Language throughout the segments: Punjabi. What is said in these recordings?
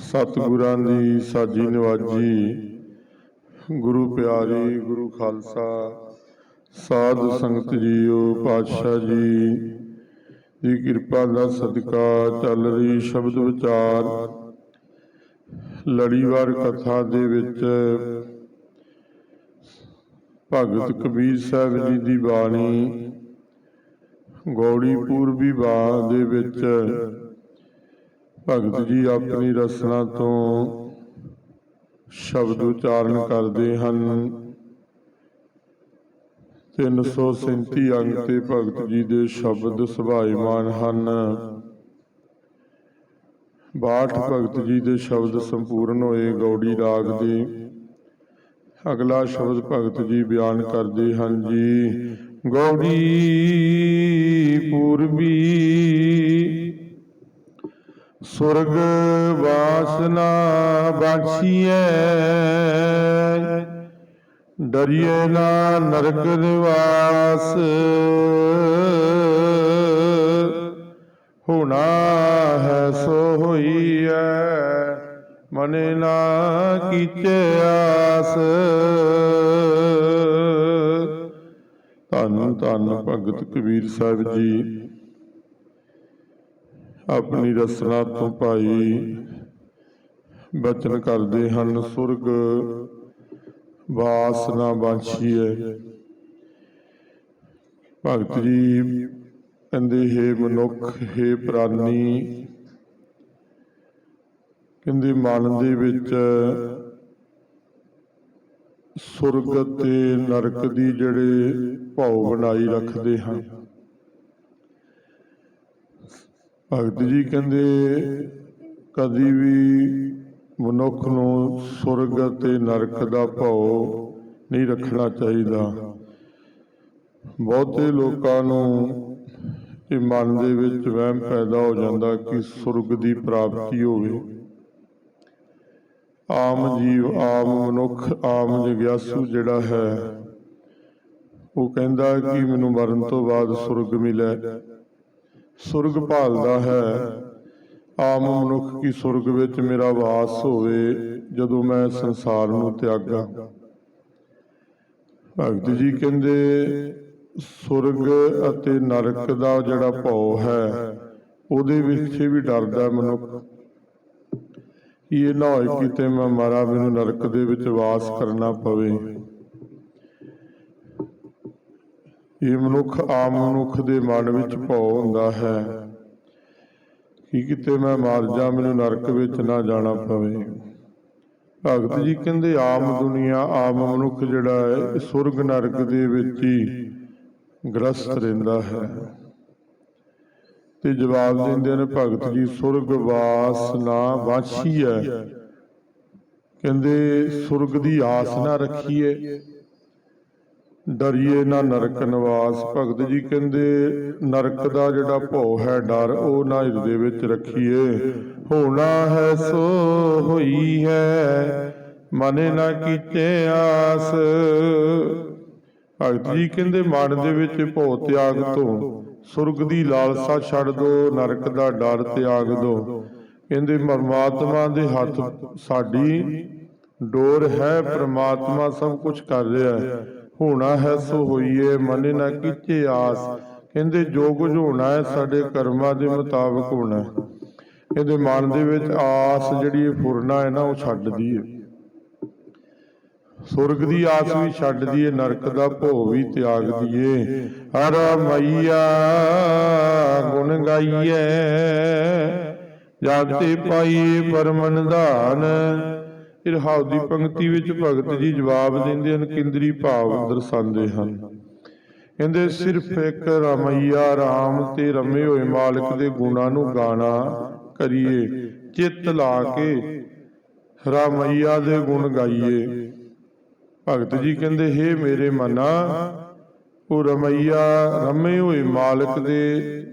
ਸਤਿਗੁਰਾਂ ਦੀ ਸਾਜੀ ਨਿਵਾਜ਼ੀ। ਗੁਰੂ ਪਿਆਰੀ, ਗੁਰੂ ਖਾਲਸਾ, ਸਾਧ ਸੰਗਤ ਜੀਓ, ਪਾਤਸ਼ਾਹ ਜੀ ਦੀ ਕਿਰਪਾ ਦਾ ਸਦਕਾ ਚੱਲ ਰਹੀ ਸ਼ਬਦ ਵਿਚਾਰ। ਲੜੀਵਾਰ ਕਥਾ ਦੇ ਵਿੱਚ ਭਗਤ ਕਬੀਰ ਸਾਹਿਬ ਜੀ ਦੀ ਬਾਣੀ, ਗੌੜੀ ਪੂਰਬੀ ਬਾਗ ਦੇ ਵਿੱਚ ਭਗਤ ਜੀ ਆਪਣੀ ਰਸਨਾ ਤੋਂ ਸ਼ਬਦ ਉਚਾਰਨ ਕਰਦੇ ਹਨ। 337 ਅੰਗ ਤੇ ਭਗਤ ਜੀ ਦੇ ਸ਼ਬਦ ਸੁਭਾਈਮਾਨ ਹਨ। ਬਾਠ ਭਗਤ ਜੀ ਦੇ ਸ਼ਬਦ ਸੰਪੂਰਨ ਹੋਏ ਗੌੜੀ ਰਾਗ ਦੇ। ਅਗਲਾ ਸ਼ਬਦ ਭਗਤ ਜੀ ਬਿਆਨ ਕਰਦੇ ਹਨ ਜੀ, ਗੌੜੀ ਪੂਰਬੀ ਸੁਰਗ ਵਾਸਨਾ ਬਾਛੀਐ ਡਰੀਏ ਨਾ ਨਰਕ ਨਿਵਾਸ। ਹੋਣਾ ਹੈ ਸੋ ਹੋਈਐ, ਮਨੇ ਨਾ ਕੀਚੇ ਆਸ। ਧੰਨ ਧੰਨ ਭਗਤ ਕਬੀਰ ਸਾਹਿਬ ਜੀ। ਆਪਣੀ ਰਸਨਾ ਤੋਂ ਭਾਈ ਬਚਨ ਕਰਦੇ ਹਨ, ਸੁਰਗ ਵਾਸ ਨਾ ਬਾਛੀਐ। ਭਗਤ ਜੀ ਕਹਿੰਦੇ, ਹੈ ਮਨੁੱਖ, ਹੈ ਪ੍ਰਾਨੀ। ਕਹਿੰਦੇ, ਮਨ ਦੇ ਵਿੱਚ ਸੁਰਗ ਤੇ ਨਰਕ ਦੀ ਜਿਹੜੇ ਭਾਉ ਬਣਾਈ ਰੱਖਦੇ ਹਨ। ਭਗਤ ਜੀ ਕਹਿੰਦੇ, ਕਦੀ ਵੀ ਮਨੁੱਖ ਨੂੰ ਸੁਰਗ ਅਤੇ ਨਰਕ ਦਾ ਭਾਉ ਨਹੀਂ ਰੱਖਣਾ ਚਾਹੀਦਾ। ਬਹੁਤੇ ਲੋਕਾਂ ਨੂੰ ਇਹ ਮਨ ਦੇ ਵਿੱਚ ਵਹਿਮ ਪੈਦਾ ਹੋ ਜਾਂਦਾ ਕਿ ਸੁਰਗ ਦੀ ਪ੍ਰਾਪਤੀ ਹੋਵੇ। ਆਮ ਜੀਵ, ਆਮ ਮਨੁੱਖ, ਆਮ ਜਗਿਆਸੂ ਜਿਹੜਾ ਹੈ, ਉਹ ਕਹਿੰਦਾ ਕਿ ਮੈਨੂੰ ਮਰਨ ਤੋਂ ਬਾਅਦ ਸੁਰਗ ਮਿਲੇ ਸੁਰਗ ਭਾਲਦਾ ਹੈ। ਆਮ ਮਨੁੱਖ ਕੀ ਸੁਰਗ ਵਿੱਚ ਮੇਰਾ ਵਾਸ ਹੋਵੇ ਜਦੋਂ ਮੈਂ ਸੰਸਾਰ ਨੂੰ ਤਿਆਗਾ? ਭਗਤ ਜੀ ਕਹਿੰਦੇ, ਸੁਰਗ ਅਤੇ ਨਰਕ ਦਾ ਜਿਹੜਾ ਭਉ ਹੈ, ਉਹਦੇ ਵਿੱਚ ਵੀ ਡਰਦਾ ਮਨੁੱਖ। ਕਿ ਇਹ ਨਾ ਹੋਏ ਕਿਤੇ ਮੈਂ ਮਾਰਾ ਮੈਨੂੰ ਨਰਕ ਦੇ ਵਿੱਚ ਵਾਸ ਕਰਨਾ ਪਵੇ। ਇਹ ਮਨੁੱਖ ਆਮ ਮਨੁੱਖ ਦੇ ਮਨ ਵਿੱਚ ਭਉ ਹੁੰਦਾ ਹੈ। ਕਿ ਕਿਤੇ ਮੈਂ ਮਰ ਜਾ, ਮੈਨੂੰ ਨਰਕ ਵਿੱਚ ਨਾ ਜਾਣਾ ਪਵੇ। ਭਗਤ ਜੀ ਕਹਿੰਦੇ, ਆਮ ਦੁਨੀਆ, ਆਮ ਮਨੁੱਖ ਜਿਹੜਾ ਹੈ, ਸੁਰਗ ਨਰਕ ਦੇ ਵਿੱਚ ਹੀ ਗ੍ਰਸਤ ਰਹਿੰਦਾ ਹੈ। ਤੇ ਜਵਾਬ ਦਿੰਦੇ ਨੇ, ਭਗਤ ਜੀ, ਸੁਰਗ ਵਾਸ ਨਾ ਵਾਛੀ ਹੈ। ਕਹਿੰਦੇ, ਸੁਰਗ ਦੀ ਆਸ ਨਾ ਰੱਖੀਏ। ਡਰੀਏ ਨਾ ਨਰਕ ਨਿਵਾਸ, ਭਗਤ ਜੀ ਕਹਿੰਦੇ, ਨਰਕ ਦਾ ਜਿਹੜਾ ਭਉ ਹੈ ਡਰ, ਉਹ ਨਾ ਹਿਰਦੇ ਵਿੱਚ ਰੱਖੀਏ। ਹੋਣਾ ਹੈ ਸੋ ਹੋਈ ਹੈ, ਮਨੇ ਨਾ ਕੀਤੇ ਆਸ। ਭਗਤ ਜੀ ਕਹਿੰਦੇ, ਮਨ ਦੇ ਵਿੱਚ ਭਉ ਤਿਆਗ ਤੋਂ ਸੁਰਗ ਦੀ ਲਾਲਸਾ ਛੱਡ ਦੋ, ਨਰਕ ਦਾ ਡਰ ਤਿਆਗ ਦੋ। ਕਹਿੰਦੇ, ਪਰਮਾਤਮਾ ਦੇ ਹੱਥ ਸਾਡੀ ਡੋਰ ਹੈ, ਪ੍ਰਮਾਤਮਾ ਸਭ ਕੁਝ ਕਰ ਰਿਹਾ ਹੈ। ਹੋਣਾ ਹੈ ਸੋ ਹੋਈਏ, ਮਨੇ ਨਾ ਕੀਚੇ ਆਸ। ਕਹਿੰਦੇ, ਜੋ ਕੁਝ ਹੋਣਾ ਹੈ, ਸਾਡੇ ਕਰਮਾਂ ਦੇ ਮੁਤਾਬਕ ਹੋਣਾ ਇਹਦੇ ਮਨ ਦੇ ਵਿੱਚ ਆਸ ਜਿਹੜੀ ਫੁਰਨਾ ਹੈ ਨਾ, ਉਹ ਛੱਡ ਦਈਏ ਸੁਰਗ ਦੀ ਆਸ ਵੀ ਛੱਡ ਦਈਏ ਨਰਕ ਦਾ ਭੋ ਵੀ ਤਿਆਗ ਦਈਏ ਹਰ ਮਈਆ ਗੁਣ ਗਾਈਏ ਜਾਤੇ ਪਾਈ ਪਰਮਨ ਧਾਨ ਇਰਹਾਉ ਦੀ ਪੰਕਤੀ ਵਿੱਚ ਭਗਤ ਜੀ ਜਵਾਬ ਦਿੰਦੇ ਹਨ, ਕੇਂਦਰੀ ਭਾਵ ਦਰਸਾਉਂਦੇ ਹਨ ਕਹਿੰਦੇ, ਸਿਰਫ ਇੱਕ ਰਮਈਆ RAM ਤੇ ਰਮੇ ਹੋਏ ਮਾਲਕ ਦੇ ਗੁਣਾਂ ਨੂੰ ਗਾਣਾ ਕਰੀਏ, ਚਿੱਤ ਲਾ ਕੇ ਰਾਮਈਆ ਦੇ ਗੁਣ ਗਾਈਏ। ਭਗਤ ਜੀ ਕਹਿੰਦੇ, ਹੇ ਮੇਰੇ ਮਨਾ, ਉਹ ਰਮਈਆ ਰਮੇ ਹੋਏ ਮਾਲਕ ਦੇ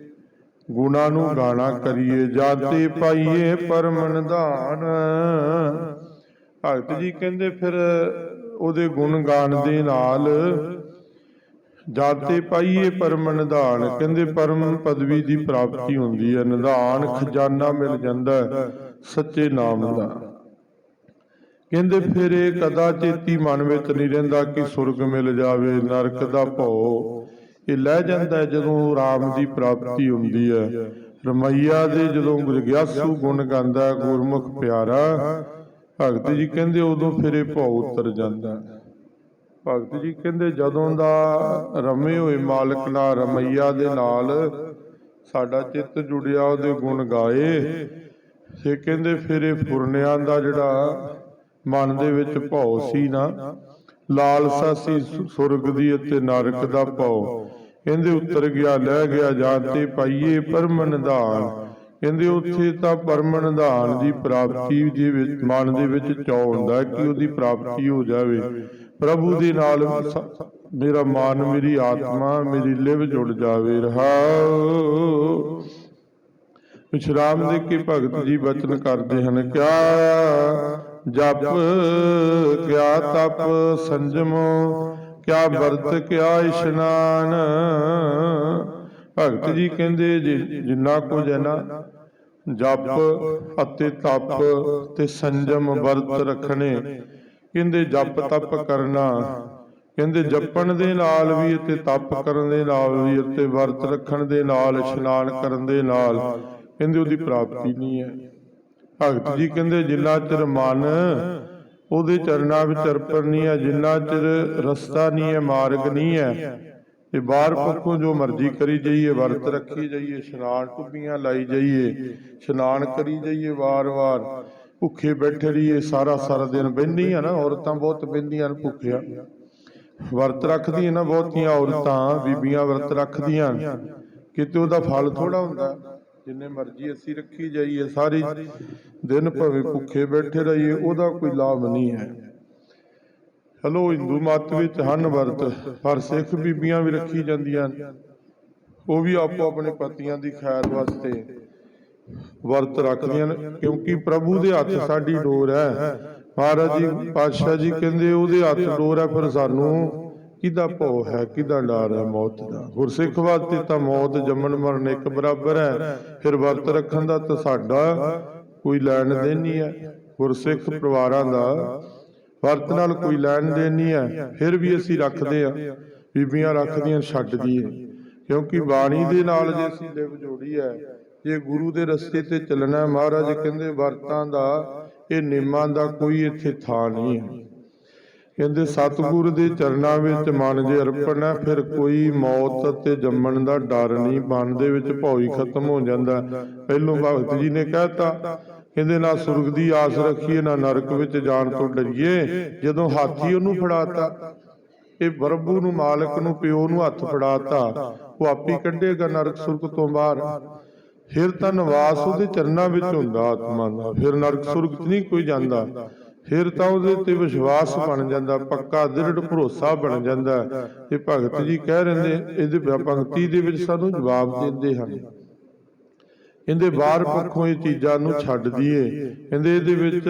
ਗੁਣਾ ਨੂੰ ਗਾਣਾ ਕਰੀਏ, ਜਾਤੇ ਪਾਈਏ ਪਰਮਨ ਧਾਨ ਭਗਤ ਜੀ ਕਹਿੰਦੇ ਫਿਰ ਉਹਦੇ ਗੁਣ ਗਾਣ ਦੇ ਨਾਲ ਜਾਤੇ ਪਾਈਏ ਪਰਮ ਨਿਧਾਨ। ਕਹਿੰਦੇ ਪਰਮ ਪਦਵੀ ਦੀ ਪ੍ਰਾਪਤੀ ਹੁੰਦੀ ਹੈ। ਨਿਧਾਨ ਖਜ਼ਾਨਾ ਮਿਲ ਜਾਂਦਾ ਸੱਚੇ ਨਾਮ ਦਾ। ਕਹਿੰਦੇ ਫਿਰ ਇਹ ਕਦਾ ਚੇਤੀ ਮਨ ਵਿੱਚ ਨਹੀਂ ਰਹਿੰਦਾ ਕਿ ਸੁਰਗ ਮਿਲ ਜਾਵੇ, ਨਰਕ ਦਾ ਭਉ। ਇਹ ਲੈ ਜਾਂਦਾ ਜਦੋਂ ਰਾਮ ਦੀ ਪ੍ਰਾਪਤੀ ਹੁੰਦੀ ਹੈ। ਰਮਈਆ ਦੇ ਜਦੋਂ ਗੁਰਗਿਆਸੂ ਗੁਣ ਗਾਉਂਦਾ ਗੁਰਮੁਖ ਪਿਆਰਾ ਭਗਤ ਜੀ ਕਹਿੰਦੇ ਉਦੋਂ ਫਿਰ ਇਹ ਭਉ ਉਤਰ ਜਾਂਦਾ। ਭਗਤ ਜੀ ਕਹਿੰਦੇ ਜਦੋਂ ਦਾ ਰਮੇ ਹੋਏ ਮਾਲਕ ਨਾਲ ਰਮਈਆ ਦੇ ਨਾਲ ਸਾਡਾ ਚਿੱਤ ਜੁੜਿਆ ਉਹਦੇ ਗੁਣ ਗਾਏ। ਤੇ ਕਹਿੰਦੇ ਫਿਰ ਇਹ ਫੁਰਨਿਆਂ ਦਾ ਜਿਹੜਾ ਮਨ ਦੇ ਵਿੱਚ ਭਉ ਸੀ ਨਾ, ਲਾਲਸਾ ਸੀ ਸੁਰਗ ਦੀ ਅਤੇ ਨਰਕ ਦਾ ਭਉ। ਕਹਿੰਦੇ ਉਤਰ ਗਿਆ, ਲੈ ਗਿਆ ਜਾਂਤੇ ਪਾਈਏ ਪਰਮ ਨਿਧਾਨ। ਕਹਿੰਦੇ ਉੱਥੇ ਤਾਂ ਪਰਮ ਨਿਧਾਨ ਦੀ ਪ੍ਰਾਪਤੀ ਦੇ ਵਿੱਚ ਮਨ ਦੇ ਵਿੱਚ ਚਾਅ ਹੁੰਦਾ ਕਿ ਉਹਦੀ ਪ੍ਰਾਪਤੀ ਹੋ ਜਾਵੇ। ਪ੍ਰਭੂ ਦੇ ਨਾਲ ਮੇਰਾ ਮਨ, ਮੇਰੀ ਆਤਮਾ, ਮੇਰੀ ਲਿਵ ਜੁੜ ਜਾਵੇ। ਰਹਾਉ ਵਿਸ਼ਰਾਮ ਦੇ ਕੇ ਭਗਤ ਜੀ ਬਚਨ ਕਰਦੇ ਹਨ, ਕਿਆ ਜਪ, ਕਿਆ ਤਪ ਸੰਜਮ, ਕਿਆ ਵਰਤ, ਕਿਆ ਇਸ਼ਨਾਨ। ਭਗਤ ਜੀ ਕਹਿੰਦੇ ਜਿੰਨਾ ਕੁਝ ਹੈ ਨਾ ਜਪ ਅਤੇ ਤਪ ਤੇ ਸੰਜਮ ਵਰਤ ਰੱਖਣੇ। ਕਹਿੰਦੇ ਜਪ ਤਪ ਕਰਨਾ। ਕਹਿੰਦੇ ਜਪਣ ਦੇ ਨਾਲ ਵੀ ਅਤੇ ਤਪ ਕਰਨ ਦੇ ਨਾਲ ਵੀ ਅਤੇ ਵਰਤ ਰੱਖਣ ਦੇ ਨਾਲ ਇਸ਼ਨਾਨ ਕਰਨ ਦੇ ਨਾਲ। ਕਹਿੰਦੇ ਉਹਦੀ ਪ੍ਰਾਪਤੀ ਨਹੀਂ ਹੈ। ਭਗਤ ਜੀ ਕਹਿੰਦੇ ਜਿੰਨਾ ਚਿਰ ਮਨ ਉਹਦੇ ਚਰਨਾਂ ਵਿੱਚ ਅਰਪਣ ਨਹੀਂ ਹੈ ਜਿੰਨਾ ਚਿਰ ਰਸਤਾ ਨਹੀਂ ਹੈ। ਮਾਰਗ ਨਹੀਂ ਹੈ। ਤੇ ਬਾਹਰ ਪੱਖੋਂ ਜੋ ਮਰਜ਼ੀ ਕਰੀ ਜਾਈਏ ਵਰਤ ਰੱਖੀ ਜਾਈਏ ਇਸ਼ਨਾਨ ਟੁੱਬੀਆਂ ਲਾਈ ਜਾਈਏ ਇਸ਼ਨਾਨ ਕਰੀ ਜਾਈਏ ਵਾਰ-ਵਾਰ ਭੁੱਖੇ ਬੈਠੇ ਰਹੀਏ ਸਾਰਾ ਸਾਰਾ ਦਿਨ ਬਹਿੰਦੀਆਂ ਨਾ ਔਰਤਾਂ ਬਹੁਤ ਬਹਿੰਦੀਆਂ ਨੇ ਭੁੱਖੀਆਂ। ਵਰਤ ਰੱਖਦੀਆਂ ਨਾ ਬਹੁਤੀਆਂ ਔਰਤਾਂ ਬੀਬੀਆਂ ਵਰਤ ਰੱਖਦੀਆਂ। ਕਿਤੇ ਉਹਦਾ ਫਲ ਥੋੜਾ ਹੁੰਦਾ ਜਿੰਨੇ ਮਰਜ਼ੀ ਅਸੀਂ ਰੱਖੀ ਜਾਈਏ ਸਾਰੀ ਦਿਨ ਭਾਵੇਂ ਭੁੱਖੇ ਬੈਠੇ ਰਹੀਏ ਉਹਦਾ ਕੋਈ ਲਾਭ ਨਹੀਂ ਹੈ। ਚਲੋ ਹਿੰਦੂ ਮਤ ਵਿੱਚ ਹਨ ਵਰਤ ਪਰ ਸਿੱਖ ਬੀਬੀਆਂ ਵੀ ਰੱਖੀ ਜਾਂਦੀਆਂ ਉਹ ਵੀ ਆਪੋ ਆਪਣੇ ਪਤੀਆਂ ਦੀ ਖੈਰ ਵਾਸਤੇ ਵਰਤ ਰੱਖਦੀਆਂ ਕਿਉਂਕਿ ਪ੍ਰਭੂ ਦੇ ਹੱਥ ਸਾਡੀ ਡੋਰ ਹੈ। ਮਹਾਰਾਜ ਜੀ, ਪਾਤਸ਼ਾਹ ਜੀ ਕਹਿੰਦੇ, ਉਹਦੇ ਹੱਥ ਡੋਰ ਹੈ, ਫਿਰ ਸਾਨੂੰ ਕਿਹਦਾ ਭਉ ਹੈ, ਕਿਹਦਾ ਡਰ ਹੈ ਮੌਤ ਦਾ? ਗੁਰਸਿੱਖ ਵਾਸਤੇ ਤਾਂ ਮੌਤ, ਜੰਮਣ, ਮਰਨ ਇੱਕ ਬਰਾਬਰ ਹੈ। ਫਿਰ ਵਰਤ ਰੱਖਣ ਦਾ ਤਾਂ ਸਾਡਾ ਕੋਈ ਲੈਣ ਦੇਣ ਨਹੀਂ ਹੈ। ਗੁਰਸਿੱਖ ਪਰਿਵਾਰਾਂ ਦਾ ਵਰਤ ਨਾਲ ਕੋਈ ਲੈਣ ਦੇਣ ਨਹੀਂ ਹੈ, ਫਿਰ ਵੀ ਅਸੀਂ ਰੱਖਦੇ ਆ ਬੀਬੀਆਂ ਰੱਖਦੀਆਂ, ਛੱਡ ਦਈਏ। ਕਿਉਂਕਿ ਬਾਣੀ ਦੇ ਨਾਲ ਜੇ ਅਸੀਂ ਲਿਵ ਜੋੜੀ ਹੈ, ਜੇ ਗੁਰੂ ਦੇ ਰਸਤੇ ਤੇ ਚੱਲਣਾ ਮਹਾਰਾਜ ਕਹਿੰਦੇ ਵਰਤਾਂ ਦਾ, ਇਹ ਨਿਯਮਾਂ ਦਾ ਕੋਈ ਇੱਥੇ ਥਾਂ ਨਹੀਂ ਹੈ। ਕਹਿੰਦੇ ਸਤਿਗੁਰ ਦੇ ਚਰਨਾਂ ਵਿੱਚ ਮਨ ਜੇ ਅਰਪਣ ਹੈ, ਫਿਰ ਕੋਈ ਮੌਤ ਅਤੇ ਜੰਮਣ ਦਾ ਡਰ ਨਹੀਂ, ਮਨ ਦੇ ਵਿੱਚ ਭੌ ਖਤਮ ਹੋ ਜਾਂਦਾ ਪਹਿਲੋਂ ਭਗਤ ਜੀ ਨੇ ਕਹਿਤਾ ਕਹਿੰਦੇ ਨਾ ਸੁਰਗ ਦੀ ਆਸ ਰੱਖੀਏ, ਨਾ ਨਰਕ ਵਿੱਚ ਜਾਣ ਤੋਂ ਡਰੀਏ। ਜਦੋਂ ਹਾਥੀ ਉਹਨੂੰ ਫੜਾਤਾ, ਇਹ ਪ੍ਰਭੂ ਨੂੰ, ਮਾਲਕ ਨੂੰ, ਪਿਓ ਨੂੰ ਹੱਥ ਫੜਾਤਾ, ਉਹ ਆਪੀ ਕੱਢੇਗਾ ਨਰਕ ਸੁਰਗ ਤੋਂ ਬਾਹਰ। ਫਿਰ ਤਾਂ ਨਿਵਾਸ ਉਹਦੇ ਚਰਨਾਂ ਵਿੱਚ ਹੁੰਦਾ ਆਤਮਾ ਦਾ। ਫਿਰ ਨਰਕ ਸੁਰਗ 'ਚ ਨਹੀਂ ਕੋਈ ਜਾਂਦਾ। ਫਿਰ ਤਾਂ ਉਹਦੇ ਤੇ ਵਿਸ਼ਵਾਸ ਬਣ ਜਾਂਦਾ, ਪੱਕਾ ਦ੍ਰਿੜ ਭਰੋਸਾ ਬਣ ਜਾਂਦਾ। ਇਹ ਭਗਤ ਜੀ ਕਹਿ ਰਹੇ ਨੇ, ਇਹਦੇ ਭਗਤੀ ਦੇ ਵਿੱਚ ਸਾਨੂੰ ਜਵਾਬ ਦਿੰਦੇ ਹਨ। ਕਹਿੰਦੇ ਬਾਹਰ ਪੱਖੋਂ ਇਹ ਚੀਜ਼ਾਂ ਨੂੰ ਛੱਡ ਦਈਏ। ਕਹਿੰਦੇ ਇਹਦੇ ਵਿੱਚ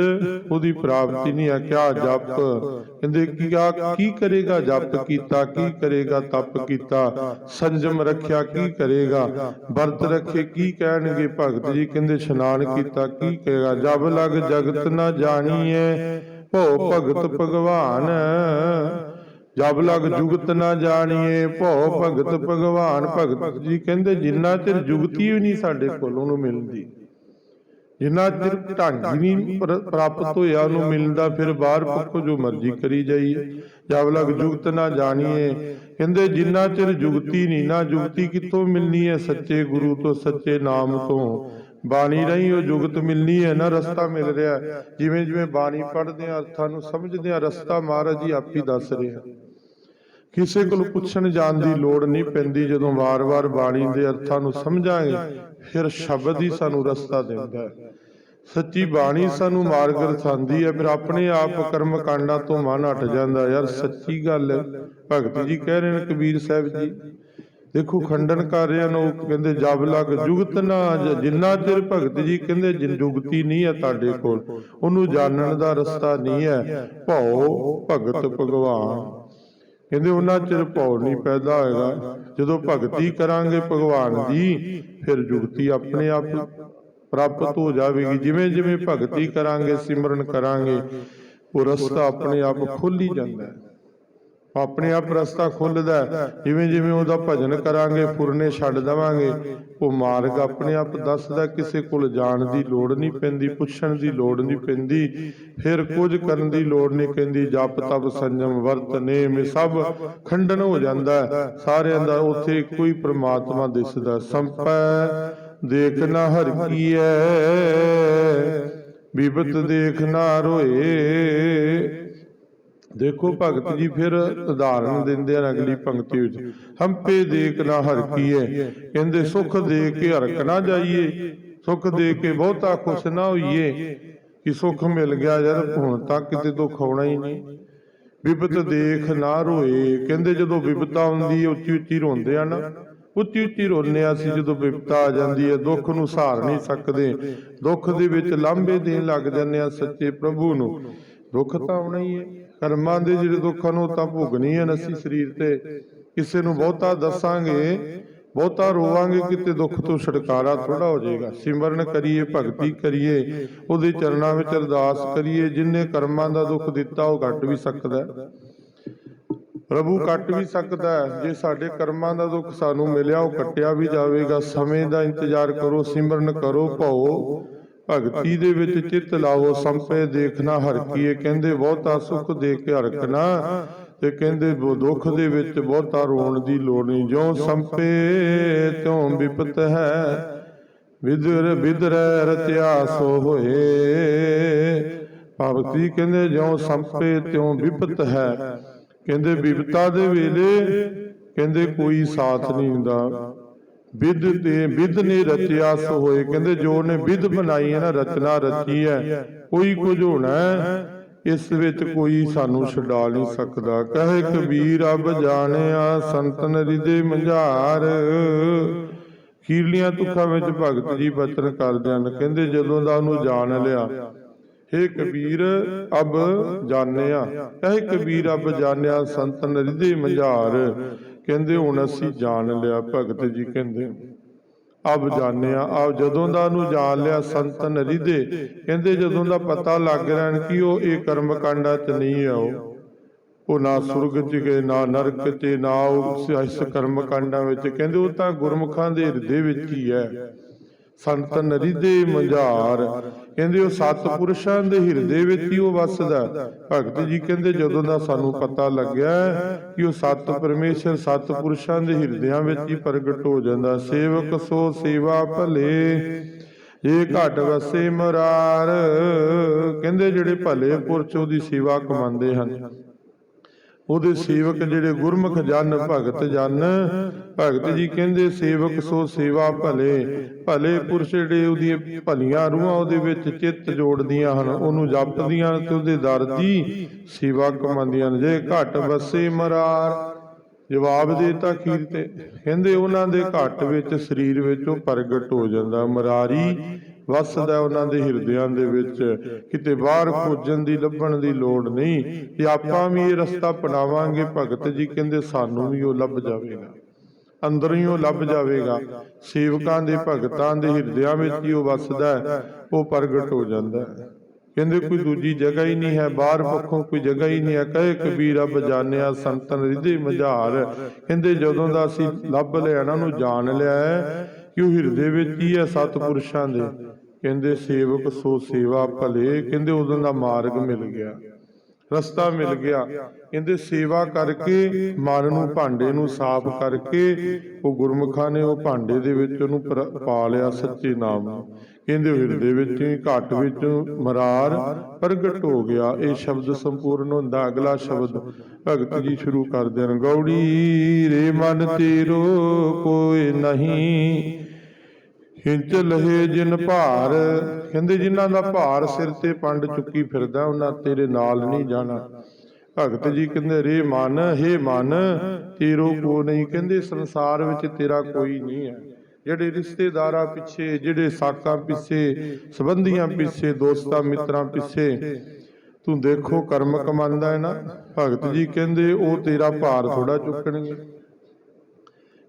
ਉਹਦੀ ਪ੍ਰਾਪਤੀ ਨਹੀਂ ਆ ਕਿਆ ਜਪ। ਕਹਿੰਦੇ ਕੀ ਆ ਕੀ ਕਰੇਗਾ ਜਪ ਕੀਤਾ ਕੀ ਕਰੇਗਾ ਤਪ ਕੀਤਾ ਸੰਜਮ ਰੱਖਿਆ ਕੀ ਕਰੇਗਾ? ਵਰਤ ਰੱਖੇ ਕੀ ਕਹਿਣਗੇ ਭਗਤ ਜੀ? ਕਹਿੰਦੇ ਇਸ਼ਨਾਨ ਕੀਤਾ ਕੀ ਕਹੇਗਾ ਜਬ ਲਗ ਜਗਤ ਨਾ ਜਾਣੀਏ। ਭੋ ਭਗਤ ਭਗਵਾਨ। ਜਬ ਲਗ ਜੁਗਤ ਨਾ ਜਾਣੀਏ, ਭਉ ਭਗਤ ਭਗਵਾਨ ਭਗਤ ਜੀ ਕਹਿੰਦੇ ਜਿੰਨਾ ਚਿਰ ਜੁਗਤੀ ਵੀ ਨਹੀਂ ਸਾਡੇ ਕੋਲ, ਉਹਨੂੰ ਮਿਲਦੀ। ਜਿੰਨਾ ਚਿਰ ਢੰਗ ਨਹੀਂ ਪ੍ਰਾਪਤ ਹੋਇਆ, ਉਹਨੂੰ ਮਿਲਦਾ, ਫਿਰ ਬਾਹਰ ਪੱਕੋ ਜੋ ਮਰਜ਼ੀ ਕਰੀ ਜਾਈਏ ਜਬ ਲਗ ਜੁਗਤ ਨਾ ਜਾਣੀਏ, ਕਹਿੰਦੇ ਜਿੰਨਾ ਚਿਰ ਜੁਗਤੀ ਨਹੀਂ, ਨਾ ਜੁਗਤੀ ਕਿੱਥੋਂ ਮਿਲਣੀ ਹੈ ਸੱਚੇ ਗੁਰੂ ਤੋਂ, ਸੱਚੇ ਨਾਮ ਤੋਂ? ਬਾਣੀ ਰਹੀ ਉਹ ਜੁਗਤ ਮਿਲਣੀ ਹੈ, ਨਾ ਰਸਤਾ ਮਿਲ ਰਿਹਾ। ਜਿਵੇਂ ਜਿਵੇਂ ਬਾਣੀ ਪੜ੍ਹਦੇ ਆ ਅਰਥਾਂ ਨੂੰ ਸਮਝਦੇ ਆ ਰਸਤਾ ਮਹਾਰਾਜ ਜੀ ਆਪ ਹੀ ਦੱਸ ਰਹੇ ਕਿਸੇ ਕੋਲ ਪੁੱਛਣ ਜਾਣ ਦੀ ਲੋੜ ਨਹੀਂ ਪੈਂਦੀ ਜਦੋਂ ਵਾਰ-ਵਾਰ ਬਾਣੀ ਦੇ ਅਰਥਾਂ ਨੂੰ ਸਮਝਾਂਗੇ ਫਿਰ ਸ਼ਬਦ ਹੀ ਸਾਨੂੰ ਰਸਤਾ ਦਿੰਦਾ ਹੈ। ਸੱਚੀ ਬਾਣੀ ਸਾਨੂੰ ਮਾਰਗ ਰਸਾਂਦੀ ਹੈ, ਫਿਰ ਆਪਣੇ ਆਪ ਕਰਮ ਕਾਂਡਾਂ ਤੋਂ ਮਨ ਹਟ ਜਾਂਦਾ ਯਾਰ, ਸੱਚੀ ਗੱਲ ਭਗਤ ਜੀ ਕਹਿ ਰਹੇ ਨੇ, ਕਬੀਰ ਸਾਹਿਬ ਜੀ, ਦੇਖੋ ਖੰਡਨ ਕਰ ਰਹੇ ਹਨ, ਉਹ ਕਹਿੰਦੇ, ਜਬ ਲਗ ਜੁਗਤ ਨਾ ਜਿੰਨਾ ਚਿਰ ਭਗਤ ਜੀ ਕਹਿੰਦੇ ਜੁਗਤੀ ਨਹੀਂ ਹੈ ਤੁਹਾਡੇ ਕੋਲ, ਉਹਨੂੰ ਜਾਣਨ ਦਾ ਰਸਤਾ ਨਹੀਂ ਹੈ। ਭਉ ਭਗਤ ਭਗਵਾਨ। ਕਹਿੰਦੇ ਉਹਨਾਂ ਚਿਰ ਭਉ ਨਹੀਂ ਪੈਦਾ ਹੋਏਗਾ। ਜਦੋਂ ਭਗਤੀ ਕਰਾਂਗੇ ਭਗਵਾਨ ਦੀ ਫਿਰ ਜੁਗਤੀ ਆਪਣੇ ਆਪ ਪ੍ਰਾਪਤ ਹੋ ਜਾਵੇਗੀ। ਜਿਵੇਂ ਜਿਵੇਂ ਭਗਤੀ ਕਰਾਂਗੇ ਸਿਮਰਨ ਕਰਾਂਗੇ ਉਹ ਰਸਤਾ ਆਪਣੇ ਆਪ ਖੁੱਲ ਹੀ। ਜਾਂਦਾ ਹੈ। ਆਪਣੇ ਆਪ ਰਸਤਾ ਖੁੱਲਦਾ ਜਿਵੇਂ ਜਿਵੇਂ ਉਹਦਾ ਭਜਨ ਕਰਾਂਗੇ, ਪੁਰਨੇ ਛੱਡ ਦੇਵਾਂਗੇ। ਉਹ ਮਾਰਗ ਆਪਣੇ ਆਪ ਦੱਸਦਾ ਕਿਸੇ ਕੋਲ ਜਾਣ ਦੀ ਲੋੜ ਨਹੀਂ ਪੈਂਦੀ, ਪੁੱਛਣ ਦੀ ਲੋੜ ਨਹੀਂ ਪੈਂਦੀ, ਫਿਰ ਕੁਝ ਕਰਨ ਦੀ ਲੋੜ ਨਹੀਂ ਪੈਂਦੀ। ਜਪ, ਤਪ, ਸੰਜਮ, ਵਰਤ, ਨੇਮ ਸਭ ਖੰਡਨ ਹੋ ਜਾਂਦਾ ਸਾਰਿਆਂ ਦਾ ਉੱਥੇ ਇੱਕੋ ਹੀ ਪ੍ਰਮਾਤਮਾ ਦਿਸਦਾ ਸੰਪੈ ਦੇਖਣਾ ਹਰ ਕੀਐ ਬਿਬਤ ਦੇਖ ਰੋਏ। ਦੇਖੋ ਭਗਤ ਜੀ ਫਿਰ ਉਦਾਹਰਨ ਦਿੰਦੇ ਹਨ ਅਗਲੀ ਪੰਕਤੀ ਵਿੱਚ। ਹੰਪੇ ਦੇਖ ਨਾ ਹਰ ਕੀਏ ਕਹਿੰਦੇ ਸੁਖ ਦੇ ਕੇ ਹਰਕ ਨਾ ਜਾਈਏ। ਸੁਖ ਦੇ ਕੇ ਬਹੁਤਾ ਖੁਸ਼ ਨਾ ਹੋਈਏ। ਕਿ ਸੁਖ ਮਿਲ ਗਿਆ ਜਦ ਹੁਣ ਤੱਕ ਕਿਤੇ ਦੁੱਖ ਆਉਣਾ ਹੀ ਨਹੀਂ। ਵਿਪਤ ਦੇਖ ਨਾ ਰੋਏ। ਕਹਿੰਦੇ ਜਦੋਂ ਵਿਪਤਾ ਆਉਂਦੀ ਹੈ ਉੱਚੀ ਉੱਚੀ ਰੋਂਦੇ ਆ ਨਾ ਉੱਚੀ ਉੱਚੀ ਰੋਂਦੇ ਆ ਅਸੀਂ ਜਦੋਂ ਵਿਪਤਾ ਆ ਜਾਂਦੀ ਹੈ ਦੁੱਖ ਨੂੰ ਸਹਾਰ ਨਹੀਂ ਸਕਦੇ। ਦੁੱਖ ਦੇ ਵਿੱਚ ਲਾਂਭੇ ਦੇਣ ਲੱਗ ਜਾਂਦੇ ਆ ਸੱਚੇ ਪ੍ਰਭੂ ਨੂੰ। ਦੁੱਖ ਤਾਂ ਆਉਣਾ ਹੀ ਹੈ। ਕਰਮਾਂ ਦੇ ਜਿਹੜੇ ਦੁੱਖਾਂ ਨੂੰ ਤਾਂ ਭੋਗਣੀ ਹੈ ਅਸੀਂ ਸਰੀਰ ਤੇ। ਕਿਸੇ ਨੂੰ ਬਹੁਤਾ ਦੱਸਾਂਗੇ, ਬਹੁਤਾ ਰੋਵਾਂਗੇ, ਕਿਤੇ ਦੁੱਖ ਤੋਂ ਛੁਟਕਾਰਾ ਥੋੜਾ ਹੋ ਜਾਏਗਾ। ਸਿਮਰਨ ਕਰੀਏ, ਭਗਤੀ ਕਰੀਏ, ਉਹਦੇ ਚਰਨਾਂ ਵਿੱਚ ਅਰਦਾਸ ਕਰੀਏ, ਜਿਨੇ ਕਰਮਾਂ ਦਾ ਦੁੱਖ ਦਿੱਤਾ, ਉਹ ਘਟ ਵੀ ਸਕਦਾ ਹੈ। ਪ੍ਰਭੂ ਕੱਟ ਵੀ ਸਕਦਾ ਜੇ ਸਾਡੇ ਕਰਮਾਂ ਦਾ ਦੁੱਖ ਸਾਨੂੰ ਮਿਲਿਆ, ਉਹ ਕੱਟਿਆ ਵੀ ਜਾਵੇਗਾ। ਸਮੇਂ ਦਾ ਇੰਤਜ਼ਾਰ ਕਰੋ, ਸਿਮਰਨ ਕਰੋ, ਭਉ। ਭਗਤੀ ਦੇ ਵਿੱਚ ਚਿੱਤ ਲਾਓ ਸੰਪੇ ਦੇਖਣਾ ਹਰ ਕੀਏ ਕਹਿੰਦੇ, ਬਹੁਤਾ ਸੁਖ ਦੇ ਕੇ ਹਰਕਣਾ। ਤੇ ਕਹਿੰਦੇ ਦੁੱਖ ਦੇ ਵਿੱਚ ਬਹੁਤਾ ਰੋਣ ਦੀ ਲੋੜ ਨਹੀਂ। ਜਿਉ ਸੰਪੇ, ਤਿਉ ਵਿਪਤ ਹੈ। ਵਿਦਰ ਵਿਦਰੈ ਰਤਿਆ ਸੋ ਹੋਏ। ਭਗਤੀ ਕਹਿੰਦੇ, ਜਿਉ ਸੰਪੇ, ਤਿਉ ਵਿਪਤ ਹੈ। ਕਹਿੰਦੇ, ਵਿਪਤਾ ਦੇ ਵੇਲੇ ਕਹਿੰਦੇ, ਕੋਈ ਸਾਥ ਨਹੀਂ ਹੁੰਦਾ। ਵਿਦ ਤੇ ਵਿਦ ਨੇ ਰਚਿਆ ਸੋ ਹੋਏ। ਕਹਿੰਦੇ ਜੋ ਨੇ ਵਿਦ ਬਣਾਈ ਹੈ ਨਾ, ਰਚਨਾ ਰਚੀ ਹੈ, ਕੋਈ ਕੁਝ ਹੋਣਾ ਇਸ ਵਿੱਚ ਕੋਈ ਸਾਨੂੰ ਛਡਾ ਨਹੀਂ ਸਕਦਾ। ਕਹੇ ਕਬੀਰ ਅਬ ਜਾਣਿਆ ਸੰਤਨ ਹਿਰਦੇ ਮੰਝਾਰ। ਖੀਰਲੀਆਂ ਤੁਖਾਂ ਵਿੱਚ ਭਗਤ ਜੀ ਬਚਨ ਕਰਦੇ ਹਨ। ਕਹਿੰਦੇ ਜਦੋਂ ਦਾ ਉਹਨੂੰ ਜਾਣ ਲਿਆ, ਹੇ ਕਬੀਰ, ਅਬ ਜਾਣਿਆ। ਕਹੇ ਕਬੀਰ, ਅਬ ਜਾਣਿਆ ਸੰਤਨ ਹਿਰਦੇ ਮੰਝਾਰ। ਕਹਿੰਦੇ ਹੁਣ ਅਸੀਂ ਜਾਣ ਲਿਆ, ਭਗਤ ਜੀ ਕਹਿੰਦੇ, ਅਬ ਜਾਣਿਆ ਆ ਜਦੋਂ ਦਾ ਨੂੰ ਜਾਣ ਲਿਆ ਸੰਤਨ ਹਿਰਦੇ ਕਹਿੰਦੇ ਜਦੋਂ ਦਾ ਪਤਾ ਲੱਗ ਰਿਹਾ ਕਿ ਉਹ ਇਹ ਕਰਮ ਕਾਂਡਾਂ ਚ ਨਹੀਂ ਆ ਉਹ। ਉਹ ਨਾ ਸੁਰਗ ਚ ਗਏ, ਨਾ ਨਰਕ ਚ ਨਾ ਉਹ ਇਸ ਕਰਮ ਕਾਂਡਾਂ ਵਿੱਚ। ਕਹਿੰਦੇ ਉਹ ਤਾਂ ਗੁਰਮੁਖਾਂ ਦੇ ਹਿਰਦੇ ਵਿੱਚ ਹੀ ਹੈ। ਸੰਤਨ ਰਿਦੇ ਮੰਝਾਰ। ਕਹਿੰਦੇ ਉਹ ਸਤ ਪੁਰਸ਼ਾਂ ਦੇ ਹਿਰਦੇ ਵਿੱਚ ਹੀ ਉਹ ਵਸਦਾ ਹੈ। ਭਗਤ ਜੀ ਕਹਿੰਦੇ ਜਦੋਂ ਦਾ ਸਾਨੂੰ ਪਤਾ ਲੱਗਿਆ ਕਿ ਉਹ ਸਤ ਪਰਮੇਸ਼ਰ ਸਤ ਪੁਰਸ਼ਾਂ ਦੇ ਹਿਰਦਿਆਂ ਵਿੱਚ ਹੀ ਪ੍ਰਗਟ ਹੋ ਜਾਂਦਾ, ਸੇਵਕ ਸੋ ਸੇਵਾ ਭਲੇ ਇਹ ਘਟ ਵਸੇ ਮਰਾਰ। ਕਹਿੰਦੇ ਜਿਹੜੇ ਭਲੇ ਪੁਰਸ਼ ਉਹਦੀ ਸੇਵਾ ਕਮਾਉਂਦੇ ਹਨ। ਉਹਦੇ ਸੇਵਕ ਜਿਹੜੇ ਗੁਰਮੁਖ ਜਨ ਭਗਤ ਜਨ। ਭਗਤ ਜੀ ਕਹਿੰਦੇ ਸੇਵਕ ਸੋ ਸੇਵਾ ਭਲੇ। ਭਲੇ। ਪੁਰਸ਼ ਜਿਹੜੇ ਉਹਦੀਆਂ ਭਲੀਆਂ ਰੂਹਾਂ ਉਹਦੇ ਵਿੱਚ ਚਿੱਤ ਜੋੜਦੀਆਂ ਹਨ ਉਹਨੂੰ ਜਪਦੀਆਂ ਤੇ ਉਹਦੇ ਦਰ ਦੀ ਸੇਵਾ ਕਮਾਉਂਦੀਆਂ ਨੇ। ਜੇ ਘਟ ਵਸੇ ਮਰਾਰ ਜਵਾਬ ਦੇਤਾ ਖੀਰ ਤੇ। ਕਹਿੰਦੇ ਉਹਨਾਂ ਦੇ ਘਟ ਵਿੱਚ ਸਰੀਰ ਵਿੱਚ ਉਹ ਪ੍ਰਗਟ ਹੋ ਜਾਂਦਾ। ਮਰਾਰੀ ਵਸਦਾ ਉਹਨਾਂ ਦੇ ਹਿਰਦਿਆਂ ਦੇ ਵਿੱਚ। ਕਿਤੇ ਬਾਹਰ ਖੋਜਣ ਦੀ ਲੱਭਣ ਦੀ ਲੋੜ ਨਹੀਂ। ਕਿ ਆਪਾਂ ਵੀ ਇਹ ਰਸਤਾ ਅਪਣਾਵਾਂਗੇ, ਭਗਤ ਜੀ ਕਹਿੰਦੇ ਸਾਨੂੰ ਵੀ ਉਹ ਲੱਭ ਜਾਵੇਗਾ। ਅੰਦਰੋਂ ਹੀ ਉਹ ਲੱਭ ਜਾਵੇਗਾ। ਸੇਵਕਾਂ ਦੇ, ਭਗਤਾਂ ਦੇ ਹਿਰਦਿਆਂ ਵਿੱਚ ਹੀ ਉਹ ਵਸਦਾ ਉਹ ਪ੍ਰਗਟ ਹੋ ਜਾਂਦਾ ਹੈ। ਕਹਿੰਦੇ ਕੋਈ ਦੂਜੀ ਜਗ੍ਹਾ ਹੀ ਨਹੀਂ ਹੈ, ਬਾਹਰ ਪੱਖੋਂ ਕੋਈ ਜਗ੍ਹਾ ਹੀ ਨਹੀਂ ਹੈ। ਕਹੇ ਕਬੀਰ, ਰੱਬ ਸੰਤਨ ਰਿਦੇ ਮਝਾਰ। ਕਹਿੰਦੇ ਜਦੋਂ ਦਾ ਅਸੀਂ ਲੱਭ ਲਿਆ, ਇਹਨਾਂ ਨੂੰ ਜਾਣ ਲਿਆ ਹੈ, ਕਿ ਉਹ ਹਿਰਦੇ ਵਿੱਚ ਹੀ ਹੈ ਸਤਪੁਰਸ਼ਾਂ ਦੇ। ਕਹਿੰਦੇ, ਸੇਵਕ ਸੋ ਸੇਵਾ ਭਲੇ। ਕਹਿੰਦੇ, ਉਦੋਂ ਦਾ ਮਾਰਗ ਮਿਲ ਗਿਆ। ਰਸਤਾ ਮਿਲ ਗਿਆ। ਕਹਿੰਦੇ, ਸੇਵਾ ਕਰਕੇ ਮਨ ਨੂੰ ਭਾਂਡੇ ਨੂੰ ਸਾਫ਼ ਕਰਕੇ ਉਹ ਗੁਰਮੁਖਾਂ ਨੇ ਉਹ ਭਾਂਡੇ ਦੇ ਵਿੱਚ ਉਹਨੂੰ ਪਾ ਲਿਆ ਸੱਚੇ ਨਾਮ ਨੂੰ। ਕਹਿੰਦੇ, ਹਿਰਦੇ ਵਿੱਚ ਹੀ, ਘਟ ਵਿੱਚ ਮਰਾਰ ਪ੍ਰਗਟ ਹੋ ਗਿਆ। ਇਹ ਸ਼ਬਦ ਸੰਪੂਰਨ ਹੁੰਦਾ। ਅਗਲਾ ਸ਼ਬਦ, ਭਗਤ ਜੀ ਸ਼ੁਰੂ ਕਰਦੇ ਹਨ ਗੌੜੀ ਰੇ ਮਨ ਤੇਰੋ ਕੋਈ ਨਹੀਂ। ਹਿੰਚ ਲਹੇ ਜਿਨ ਭਾਰ। ਕਹਿੰਦੇ ਜਿਨ੍ਹਾਂ ਦਾ ਭਾਰ ਸਿਰ ਤੇ ਪੰਡ ਚੁੱਕੀ ਫਿਰਦਾ, ਉਹਨਾਂ ਤੇਰੇ ਨਾਲ ਨਹੀਂ ਜਾਣਾ। ਭਗਤ ਜੀ ਕਹਿੰਦੇ, ਰੇ ਮਨ, ਹੇ ਮਨ, ਤੇਰੋ ਕੋ ਨਹੀਂ। ਕਹਿੰਦੇ, ਸੰਸਾਰ ਵਿੱਚ ਤੇਰਾ ਕੋਈ ਨਹੀਂ ਹੈ। ਜਿਹੜੇ ਰਿਸ਼ਤੇਦਾਰਾਂ ਪਿੱਛੇ, ਜਿਹੜੇ ਸਾਕਾਂ ਪਿੱਛੇ, ਸੰਬੰਧੀਆਂ ਪਿੱਛੇ, ਦੋਸਤਾਂ ਮਿੱਤਰਾਂ ਪਿੱਛੇ, ਤੂੰ ਦੇਖੋ ਕਰਮ ਕਮਾਂਦਾ ਹੈ ਨਾ? ਭਗਤ ਜੀ ਕਹਿੰਦੇ, ਉਹ ਤੇਰਾ ਭਾਰ ਥੋੜਾ ਚੁੱਕਣਗੇ।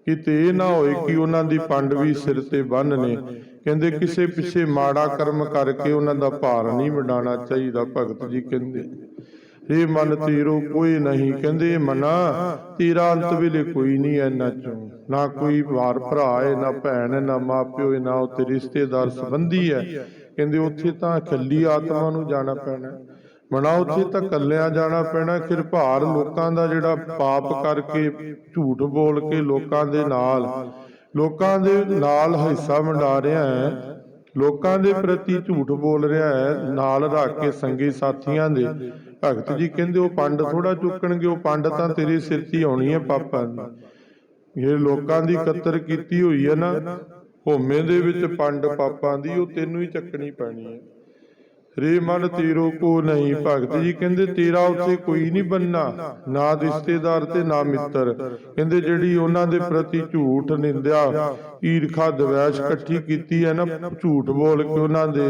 ਕਿਤੇ ਇਹ ਨਾ ਹੋਏ ਕਿ ਉਹਨਾਂ ਦੀ ਪੰਡ ਵੀ ਸਿਰ ਤੇ ਬੰਨ ਨੇ। ਕਹਿੰਦੇ ਕਿਸੇ ਪਿੱਛੇ ਮਾੜਾ ਕਰਮ ਕਰਕੇ ਉਹਨਾਂ ਦਾ ਭਾਰ ਨਹੀਂ ਵਡਾਣਾ ਚਾਹੀਦਾ, ਭਗਤ ਜੀ ਕਹਿੰਦੇ। ਇਹ ਮਨ ਤੀਰੋ, ਕੋਈ ਨਹੀਂ। ਕਹਿੰਦੇ ਮਨਾ, ਤੇਰਾ ਅੰਤ ਵੇਲੇ ਕੋਈ ਨਹੀਂ ਐ ਚੋਂ। ਨਾ ਕੋਈ ਵਾਰ ਭਰਾ ਹੈ, ਨਾ ਭੈਣ ਹੈ ਨਾ ਮਾਪਿਓ ਹੈ ਨਾ ਉਹ ਤੇ ਰਿਸ਼ਤੇਦਾਰ ਸੰਬੰਧੀ ਹੈ। ਕਹਿੰਦੇ ਉੱਥੇ ਤਾਂ ਇਕੱਲੀ ਆਤਮਾ ਨੂੰ ਜਾਣਾ ਪੈਣਾ। ਮਨਾ ਉੱਥੇ ਤਾਂ ਕੱਲਿਆਂ ਜਾਣਾ ਪੈਣਾ ਫਿਰ ਭਾਰ ਲੋਕਾਂ ਦਾ ਜਿਹੜਾ ਪਾਪ ਕਰਕੇ ਝੂਠ ਬੋਲ ਕੇ ਲੋਕਾਂ ਦੇ ਨਾਲ। ਲੋਕਾਂ ਦੇ ਨਾਲ ਹਿੱਸਾ ਵੰਡਾ ਰਿਹਾ ਹੈ, ਲੋਕਾਂ ਦੇ ਪ੍ਰਤੀ ਝੂਠ ਬੋਲ ਰਿਹਾ ਹੈ, ਨਾਲ ਰੱਖ ਕੇ ਸੰਗੀ ਸਾਥੀਆਂ ਦੇ। ਭਗਤ ਜੀ ਕਹਿੰਦੇ, ਉਹ ਪੰਡ ਥੋੜਾ ਚੁੱਕਣਗੇ, ਉਹ ਪੰਡ ਤਾਂ ਤੇਰੇ ਸਿਰ ਤੇ ਆਉਣੀ ਹੈ ਪਾਪਾਂ ਦੀ। ਇਹ ਲੋਕਾਂ ਦੀ ਕਤਰ ਕੀਤੀ ਹੋਈ ਹੈ ਨਾ, ਹੋਮੇ ਦੇ ਵਿੱਚ ਪੰਡ ਪਾਪਾਂ ਦੀ, ਉਹ ਤੈਨੂੰ ਹੀ ਚੱਕਣੀ ਪੈਣੀ ਹੈ। ਰੇ ਮਨ ਤੇਰੋ ਕੋ ਨਹੀਂ ਭਗਤ ਜੀ, ਕਹਿੰਦੇ ਤੇਰਾ ਉੱਥੇ ਕੋਈ ਨਹੀਂ ਬੰਨਾ ਨਾ ਰਿਸ਼ਤੇਦਾਰ ਤੇ ਨਾ ਮਿੱਤਰ। ਕਹਿੰਦੇ ਜਿਹੜੀ ਉਹਨਾਂ ਦੇ ਪ੍ਰਤੀ ਝੂਠ ਨਿੰਦਿਆ, ਈਰਖਾ ਦਵੈਸ਼ ਇਕੱਠੀ ਕੀਤੀ ਹੈ ਨਾ, ਝੂਠ ਬੋਲ ਕੇ ਉਹਨਾਂ ਦੇ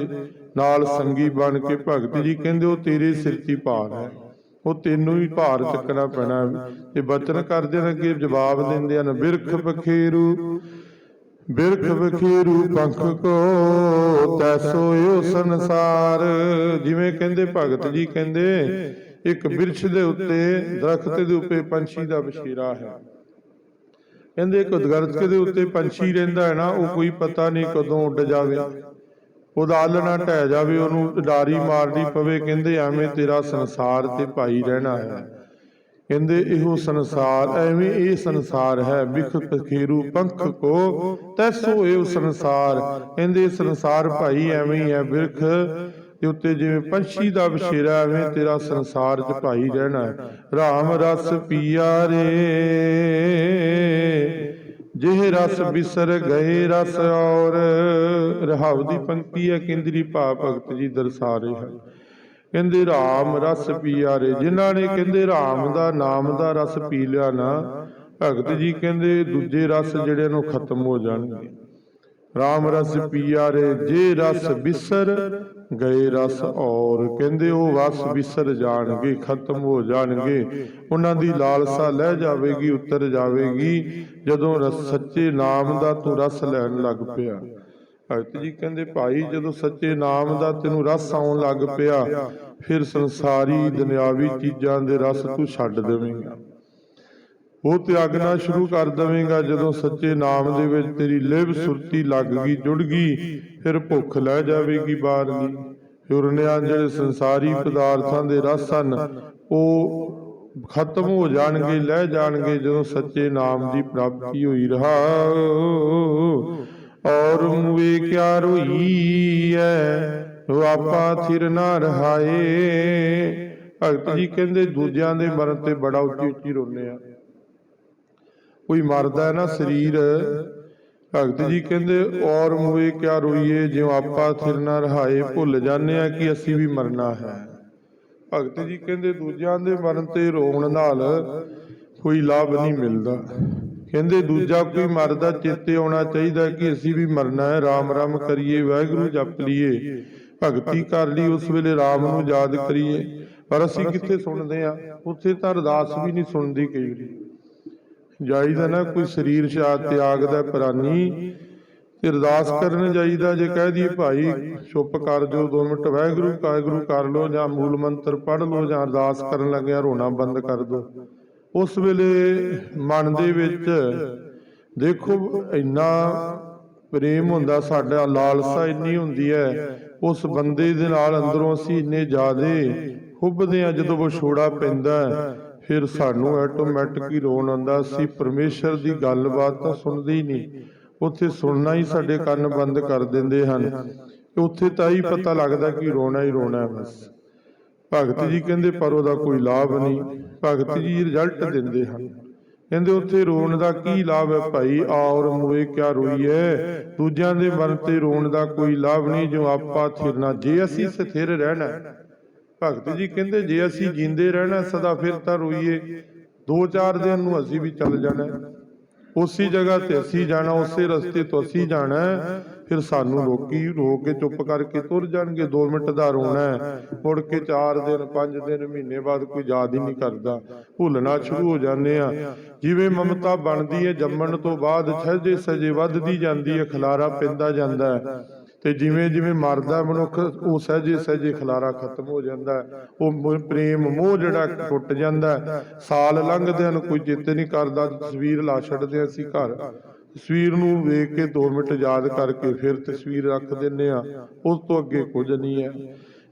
ਨਾਲ ਸੰਗੀ ਬਣ ਕੇ ਭਗਤ ਜੀ, ਕਹਿੰਦੇ ਉਹ ਤੇਰੇ ਸਿਰ 'ਚ ਭਾਰ ਹੈ। ਉਹ ਤੈਨੂੰ ਹੀ ਭਾਰ ਚੱਕਣਾ ਪੈਣਾ ਤੇ ਬਚਨ ਕਰਦੇ ਨੇ ਅੱਗੇ ਜਵਾਬ ਦਿੰਦੇ ਹਨ, ਬਿਰਖ ਬਖੇਰੂ ਬਿਰਖ ਬਖੇਰੂ ਪੰਖ ਕੋ ਤੈਸੋ ਏਓ ਸੰਸਾਰ। ਜਿਵੇਂ ਕਹਿੰਦੇ ਭਗਤ ਜੀ ਕਹਿੰਦੇ, ਇੱਕ ਬਿਰਛ ਦੇ ਉੱਤੇ ਦਰਖਤ ਦੇ ਉੱਤੇ ਪੰਛੀ ਦਾ ਬਸ਼ੀਰਾ ਹੈ। ਕਹਿੰਦੇ ਇੱਕ ਦਰਖਤ ਦੇ ਉੱਤੇ ਪੰਛੀ ਰਹਿੰਦਾ ਹੈ ਨਾ, ਉਹ ਕੋਈ ਪਤਾ ਨਹੀਂ ਕਦੋਂ ਉੱਡ ਜਾਵੇ। ਉਹਦਾ ਆਲਣਾ ਢਹਿ ਜਾਵੇ, ਉਹਨੂੰ ਡਾਰੀ ਮਾਰਨੀ ਪਵੇ, ਕਹਿੰਦੇ ਐਵੇਂ ਤੇਰਾ ਸੰਸਾਰ ਤੇ ਭਾਈ ਰਹਿਣਾ ਹੈ। ਕਹਿੰਦੇ ਇਹੋ ਸੰਸਾਰ, ਐਵੇਂ ਇਹ ਸੰਸਾਰ ਹੈ ਬਿਖ ਪਖੇਰੂ ਪੰਖ ਕੋ, ਤੈਸੋ ਇਹ ਸੰਸਾਰ। ਕਹਿੰਦੇ ਸੰਸਾਰ ਭਾਈ ਐਵੇਂ ਹੀ ਹੈ ਬਿਰਖ ਦੇ ਉੱਤੇ ਜਿਵੇਂ ਪੰਛੀ ਦਾ ਬਸ਼ੇਰਾ ਐਵੇਂ ਤੇਰਾ ਸੰਸਾਰ 'ਚ ਭਾਈ ਰਹਿਣਾ ਰਾਮ ਰਸ ਪੀਆ ਰੇ। ਜਿਹ ਰਸ ਬਿਸਰ ਗਏ ਰਸ ਔਰ। ਰਹਾਉ ਦੀ ਪੰਕਤੀ ਹੈ, ਕੇਂਦਰੀ ਭਾਵ ਭਗਤ ਜੀ ਦਰਸਾ ਰਹੇ ਹਨ। ਕਹਿੰਦੇ ਰਾਮ ਰਸ ਪੀਆਰੇ, ਜਿਨ੍ਹਾਂ ਨੇ ਕਹਿੰਦੇ ਰਾਮ ਦਾ ਨਾਮ ਦਾ ਰਸ ਪੀ ਲਿਆ ਨਾ, ਭਗਤ ਜੀ ਕਹਿੰਦੇ ਦੂਜੇ ਰਸ ਜਿਹੜੇ ਨੂੰ ਖਤਮ ਹੋ ਜਾਣਗੇ। ਰਾਮ ਰਸ ਪੀਆਰੇ, ਜੇ ਰਸ ਵਿਸਰ ਗਏ ਰਸ ਔਰ। ਕਹਿੰਦੇ ਉਹ ਵਸ ਵਿਸਰ ਜਾਣਗੇ, ਖਤਮ ਹੋ ਜਾਣਗੇ। ਉਹਨਾਂ ਦੀ ਲਾਲਸਾ ਲੈ ਜਾਵੇਗੀ, ਉਤਰ ਜਾਵੇਗੀ। ਜਦੋਂ ਰਸ ਸੱਚੇ ਨਾਮ ਦਾ ਤੂੰ ਰਸ ਲੈਣ ਲੱਗ ਪਿਆ। ਭਗਤ ਜੀ ਕਹਿੰਦੇ, ਭਾਈ, ਜਦੋਂ ਸੱਚੇ ਨਾਮ ਦਾ ਤੈਨੂੰ ਰਸ ਆਉਣ ਲੱਗ ਪਿਆ, ਫਿਰ ਸੰਸਾਰੀ ਦੁਨਿਆਵੀ ਚੀਜ਼ਾਂ ਦੇ ਰਸ ਤੂੰ ਛੱਡ ਦੇਵੇਂਗਾ। ਉਹ ਤਿਆਗਣਾ ਸ਼ੁਰੂ ਕਰ ਦੇਵੇਂਗਾ, ਜਦੋਂ ਸੱਚੇ ਨਾਮ ਦੇ ਵਿੱਚ ਤੇਰੀ ਲਿਵ ਸੁਰਤੀ ਲੱਗ ਗਈ, ਜੁੜ ਗਈ, ਫਿਰ ਭੁੱਖ ਲੈ ਜਾਵੇਗੀ ਬਾਹਰਲੀ। ਫੁਰਨਿਆਂ ਜਿਹੜੇ ਸੰਸਾਰੀ ਪਦਾਰਥਾਂ ਦੇ ਰਸ ਹਨ, ਉਹ ਖਤਮ ਹੋ ਜਾਣਗੇ, ਲੈ ਜਾਣਗੇ, ਜਦੋਂ ਸੱਚੇ ਨਾਮ ਦੀ ਪ੍ਰਾਪਤੀ ਹੋਈ ਰਹਾ। ਔਰ ਮੁਏ ਕਿਆ ਆਪਾ ਥਿਰ ਨਾ ਰਹਾਏ। ਭਗਤ ਜੀ ਕਹਿੰਦੇ ਦੂਜਿਆਂ ਦੇ ਮਰਨ ਤੇ ਬੜਾ ਉੱਚੀ ਉੱਚੀ ਰੋਨੇ ਆ। ਕੋਈ ਮਰਦਾ ਹੈ ਨਾ ਸਰੀਰ। ਭਗਤ ਜੀ ਕਹਿੰਦੇ ਔਰ ਮੁਏ ਕਿਆ ਰੋਈਏ, ਜਿਉ ਆਪਾ ਥਿਰ ਨਾ ਰਹਾਏ, ਭੁੱਲ ਜਾਂਦੇ ਆ ਕਿ ਅਸੀਂ ਵੀ ਮਰਨਾ ਹੈ। ਭਗਤ ਜੀ ਕਹਿੰਦੇ ਦੂਜਿਆਂ ਦੇ ਮਰਨ ਤੇ ਰੋਣ ਨਾਲ ਕੋਈ ਲਾਭ ਨਹੀਂ ਮਿਲਦਾ। ਕਹਿੰਦੇ ਦੂਜਾ ਕੋਈ ਮਰਦਾ, ਚੇਤੇ ਆਉਣਾ ਚਾਹੀਦਾ ਕਿ ਅਸੀਂ ਵੀ ਮਰਨਾ ਹੈ। ਰਾਮ ਰਾਮ ਕਰੀਏ, ਵਾਹਿਗੁਰੂ ਜਪ ਲਈਏ ਭਗਤੀ ਕਰ ਲਈ, ਉਸ ਵੇਲੇ ਰਾਮ ਨੂੰ ਯਾਦ ਕਰੀਏ। ਪਰ ਅਸੀਂ ਕਿੱਥੇ ਸੁਣਦੇ ਆ ਉੱਥੇ ਤਾਂ ਅਰਦਾਸ ਵੀ ਨਹੀਂ ਸੁਣਦੀ ਕਈ ਵਾਰੀ। ਜਾਈਦਾ ਨਾ ਕੋਈ ਸਰੀਰ ਸ਼ਾ ਤਿਆਗ ਦਾ ਪ੍ਰਾਨੀ। ਤੇ ਅਰਦਾਸ ਕਰਨ ਜਾਈਦਾ, ਜੇ ਕਹਿ ਦਈਏ ਭਾਈ, ਚੁੱਪ ਕਰ ਜੋ 2 ਮਿੰਟ, ਵਾਹਿਗੁਰੂ ਕਾਇਗੁਰੂ ਕਰ ਲੋ ਜਾਂ ਮੂਲ ਮੰਤਰ ਪੜ੍ਹ ਲੋ ਜਾਂ ਅਰਦਾਸ ਕਰਨ ਲੱਗਿਆ ਰੋਣਾ ਬੰਦ ਕਰ ਦੋ ਉਸ ਵੇਲੇ ਮਨ ਦੇ ਵਿੱਚ ਦੇਖੋ ਇੰਨਾ ਪ੍ਰੇਮ ਹੁੰਦਾ ਸਾਡਾ ਲਾਲਸਾ ਇੰਨੀ ਹੁੰਦੀ ਹੈ ਉਸ ਬੰਦੇ ਦੇ ਨਾਲ ਅੰਦਰੋਂ ਅਸੀਂ ਇੰਨੇ ਜ਼ਿਆਦੇ ਹੁੱਬਦੇ ਆ ਜਦੋਂ ਵਿਛੋੜਾ ਪੈਂਦਾ ਫਿਰ ਸਾਨੂੰ ਆਟੋਮੈਟਿਕ ਹੀ ਰੋਣ ਆਉਂਦਾ ਅਸੀਂ ਪਰਮੇਸ਼ਰ ਦੀ ਗੱਲਬਾਤ ਤਾਂ ਸੁਣਦੇ ਹੀ ਨਹੀਂ ਉੱਥੇ ਸੁਣਨਾ ਹੀ ਸਾਡੇ ਕੰਨ ਬੰਦ ਕਰ ਦਿੰਦੇ ਹਨ ਉੱਥੇ ਤਾਂ ਹੀ ਪਤਾ ਲੱਗਦਾ ਕਿ ਰੋਣਾ ਹੀ ਰੋਣਾ ਹੈ ਬਸ। ਭਗਤ ਜੀ ਕਹਿੰਦੇ ਪਰ ਉਹਦਾ ਕੋਈ ਲਾਭ ਨਹੀਂ। ਭਗਤ ਜੀ ਰਿਜ਼ਲਟ ਦਿੰਦੇ ਹਨ। ਕਹਿੰਦੇ ਉੱਥੇ ਰੋਣ ਦਾ ਕੀ ਲਾਭ ਹੈ ਭਾਈ? ਔਰ ਮੋਏ ਕਿਆ ਰੋਈਏ ਦੂਜਿਆਂ ਦੇ ਮਰਨ ਤੇ ਰੋਣ ਦਾ ਕੋਈ ਲਾਭ ਨਹੀਂ ਜੋ ਆਪਾ ਥਿਰਨਾ ਜੇ ਅਸੀਂ ਸਥਿਰ ਰਹਿਣਾ। ਭਗਤ ਜੀ ਕਹਿੰਦੇ ਜੇ ਅਸੀਂ ਜਿੰਦੇ ਰਹਿਣਾ ਸਦਾ ਫਿਰ ਤਾਂ ਰੋਈਏ। ਦੋ ਚਾਰ ਦਿਨ ਨੂੰ ਅਸੀਂ ਵੀ ਚੱਲ ਜਾਣਾ। ਉਸੇ ਜਗ੍ਹਾ ਤੇ ਅਸੀਂ ਜਾਣਾ ਉਸੇ ਰਸਤੇ ਤੋਂ ਅਸੀਂ ਜਾਣਾ। ਫਿਰ ਸਾਨੂੰ ਲੋਕੀ ਰੋ ਕੇ ਚੁੱਪ ਕਰਕੇ ਤੁਰ ਜਾਣਗੇ। 2 ਮਿੰਟ ਦਾ ਰੋਣਾ ਮੁੜ ਕੇ 4 ਦਿਨ 5 ਦਿਨ, ਮਹੀਨੇ ਬਾਅਦ ਕੋਈ ਯਾਦ ਹੀ ਨਹੀਂ ਕਰਦਾ। ਭੁੱਲਣਾ ਸ਼ੁਰੂ ਹੋ ਜਾਂਦੇ ਆ। ਜਿਵੇਂ ਮਮਤਾ ਬਣਦੀ ਹੈ, ਜੰਮਣ ਤੋਂ ਬਾਅਦ ਸਹਿਜੇ ਸਹਿਜੇ ਵੱਧਦੀ ਜਾਂਦੀ ਹੈ, ਖਲਾਰਾ ਪੈਂਦਾ ਜਾਂਦਾ ਹੈ। ਤੇ ਜਿਵੇਂ ਜਿਵੇਂ ਮਰਦਾ ਮਨੁੱਖ, ਉਹ ਸਹਿਜੇ ਸਹਿਜੇ ਖਲਾਰਾ ਖਤਮ ਹੋ ਜਾਂਦਾ ਉਹ ਪ੍ਰੇਮ ਮੋਹ ਜਿਹੜਾ ਟੁੱਟ ਜਾਂਦਾ ਸਾਲ ਲੰਘਦੇ ਹਨ, ਕੋਈ ਚਿੱਤ ਨਹੀਂ ਕਰਦਾ। ਤਸਵੀਰ ਲਾ ਛੱਡਦੇ ਹਾਂ ਅਸੀਂ ਘਰ। ਤਸਵੀਰ ਨੂੰ ਵੇਖ ਕੇ 2 ਮਿੰਟ ਯਾਦ ਕਰਕੇ ਫਿਰ ਤਸਵੀਰ ਰੱਖ ਦਿੰਨੇ ਆ ਉਸ ਤੋਂ ਅੱਗੇ ਕੁਝ ਨਹੀਂ ਹੈ।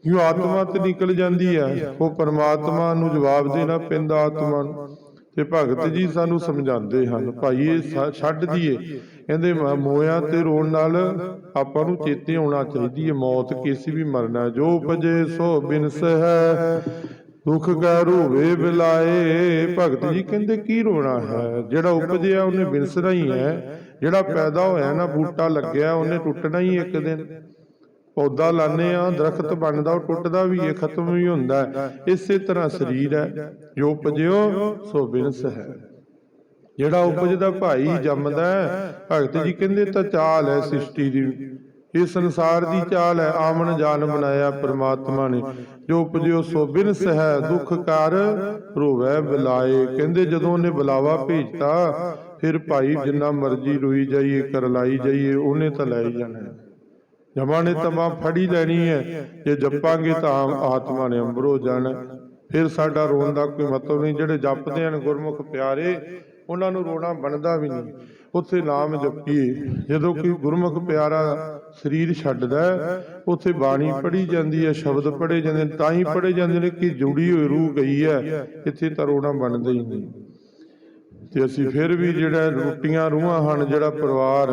ਜੋ ਆਤਮਾ ਤੇ ਨਿਕਲ ਜਾਂਦੀ ਹੈ, ਉਹ ਪਰਮਾਤਮਾ ਨੂੰ ਜਵਾਬ ਦੇਣਾ ਪੈਂਦਾ ਆਤਮਾ ਨੂੰ। ਤੇ ਭਗਤ ਜੀ ਸਾਨੂੰ ਸਮਝਾਉਂਦੇ ਹਨ, ਭਾਈ, ਇਹ ਛੱਡ ਦਈਏ ਕਹਿੰਦੇ ਮੋਇਆ ਤੇ ਰੋਣ ਨਾਲ ਆਪਾਂ ਨੂੰ ਚੇਤੇ ਆਉਣਾ ਚਾਹੀਦੀ ਹੈ। ਮੌਤ ਕਿਸੇ ਵੀ ਮਰਨਾ ਜੋ ਭਜੇ ਸੋ ਬਿਨਸ ਹੈ। ਦੁੱਖ ਕਾ ਰੋਵੇ ਬਿਲਾਏ ਭਗਤ ਜੀ ਕਹਿੰਦੇ ਕੀ ਰੋਣਾ ਹੈ? ਜਿਹੜਾ ਉਪਜਿਆ ਉਹਨੇ ਬਿਨਸਣਾ ਹੀ ਹੈ ਜਿਹੜਾ ਪੈਦਾ ਹੋਇਆ ਨਾ ਬੂਟਾ ਲੱਗਿਆ ਉਹਨੇ ਟੁੱਟਣਾ ਹੀ ਇੱਕ ਦਿਨ। ਪੌਦਾ ਲਾਣੇ ਆ ਦਰਖਤ ਬਣਦਾ ਉਹ ਟੁੱਟਦਾ ਵੀ ਹੈ ਖਤਮ ਵੀ ਹੁੰਦਾ ਹੈ। ਇਸੇ ਤਰ੍ਹਾਂ ਸਰੀਰ ਹੈ ਜੋ ਉਪਜਿਓ ਸੋ ਬਿਨਸ ਹੈ। ਜਿਹੜਾ ਉਪਜਦਾ ਭਾਈ ਜੰਮਦਾ ਭਗਤ ਜੀ ਕਹਿੰਦੇ ਤਾਂ ਚਾਲ ਹੈ ਸ੍ਰਿਸ਼ਟੀ ਦੀ। ਇਹ ਸੰਸਾਰ ਦੀ ਚਾਲ ਹੈ ਆਮਨ ਜਾਨ ਬਣਾਇਆ ਪ੍ਰਮਾਤਮਾ ਨੇ। ਜੋ ਉਪਜਿਓ ਸੋ ਬਿਨਸ ਹੈ ਦੁੱਖ ਕਰ ਰੋਵੈ ਬੁਲਾਏ। ਕਹਿੰਦੇ ਜਦੋਂ ਉਹਨੇ ਬੁਲਾਵਾ ਭੇਜਤਾ, ਫਿਰ ਭਾਈ ਜਿੰਨਾ ਮਰਜ਼ੀ ਰੋਈ ਜਾਈਏ ਕਰਲਾਈ ਜਾਈਏ, ਉਹਨੇ ਤਾਂ ਲੈ ਜਾਣਾ ਹੈ। ਜਮਾਂ ਨੇ ਤਮਾ ਫੜੀ ਲੈਣੀ ਹੈ, ਜੇ ਜਪਾਂਗੇ ਤਾਂ ਆਤਮਾ ਨੇ ਅੰਬਰੋ ਜਾਣਾ ਫਿਰ ਸਾਡਾ ਰੋਣ ਦਾ ਕੋਈ ਮਤਲਬ ਨਹੀਂ, ਜਿਹੜੇ ਜਪਦੇ ਹਨ ਗੁਰਮੁਖ ਪਿਆਰੇ, ਉਹਨਾਂ ਨੂੰ ਰੋਣਾ ਬਣਦਾ ਵੀ ਨਹੀਂ। ਉੱਥੇ ਨਾਮ ਜਪੀਏ। ਜਦੋਂ ਕੋਈ ਗੁਰਮੁਖ ਪਿਆਰਾ ਸਰੀਰ ਛੱਡਦਾ ਉੱਥੇ ਬਾਣੀ ਪੜ੍ਹੀ ਜਾਂਦੀ ਹੈ, ਸ਼ਬਦ ਪੜ੍ਹੇ ਜਾਂਦੇ ਨੇ, ਤਾਂ ਹੀ ਪੜ੍ਹੇ ਜਾਂਦੇ ਨੇ ਕਿ ਜੁੜੀ ਹੋਈ ਰੂਹ ਗਈ ਹੈ, ਇੱਥੇ ਤਾਂ ਰੋਣਾ ਬਣਦਾ ਹੀ ਨਹੀਂ। ਤੇ ਅਸੀਂ ਫਿਰ ਵੀ ਜਿਹੜਾ ਰੋਟੀਆਂ ਰੂਹਾਂ ਹਨ, ਜਿਹੜਾ ਪਰਿਵਾਰ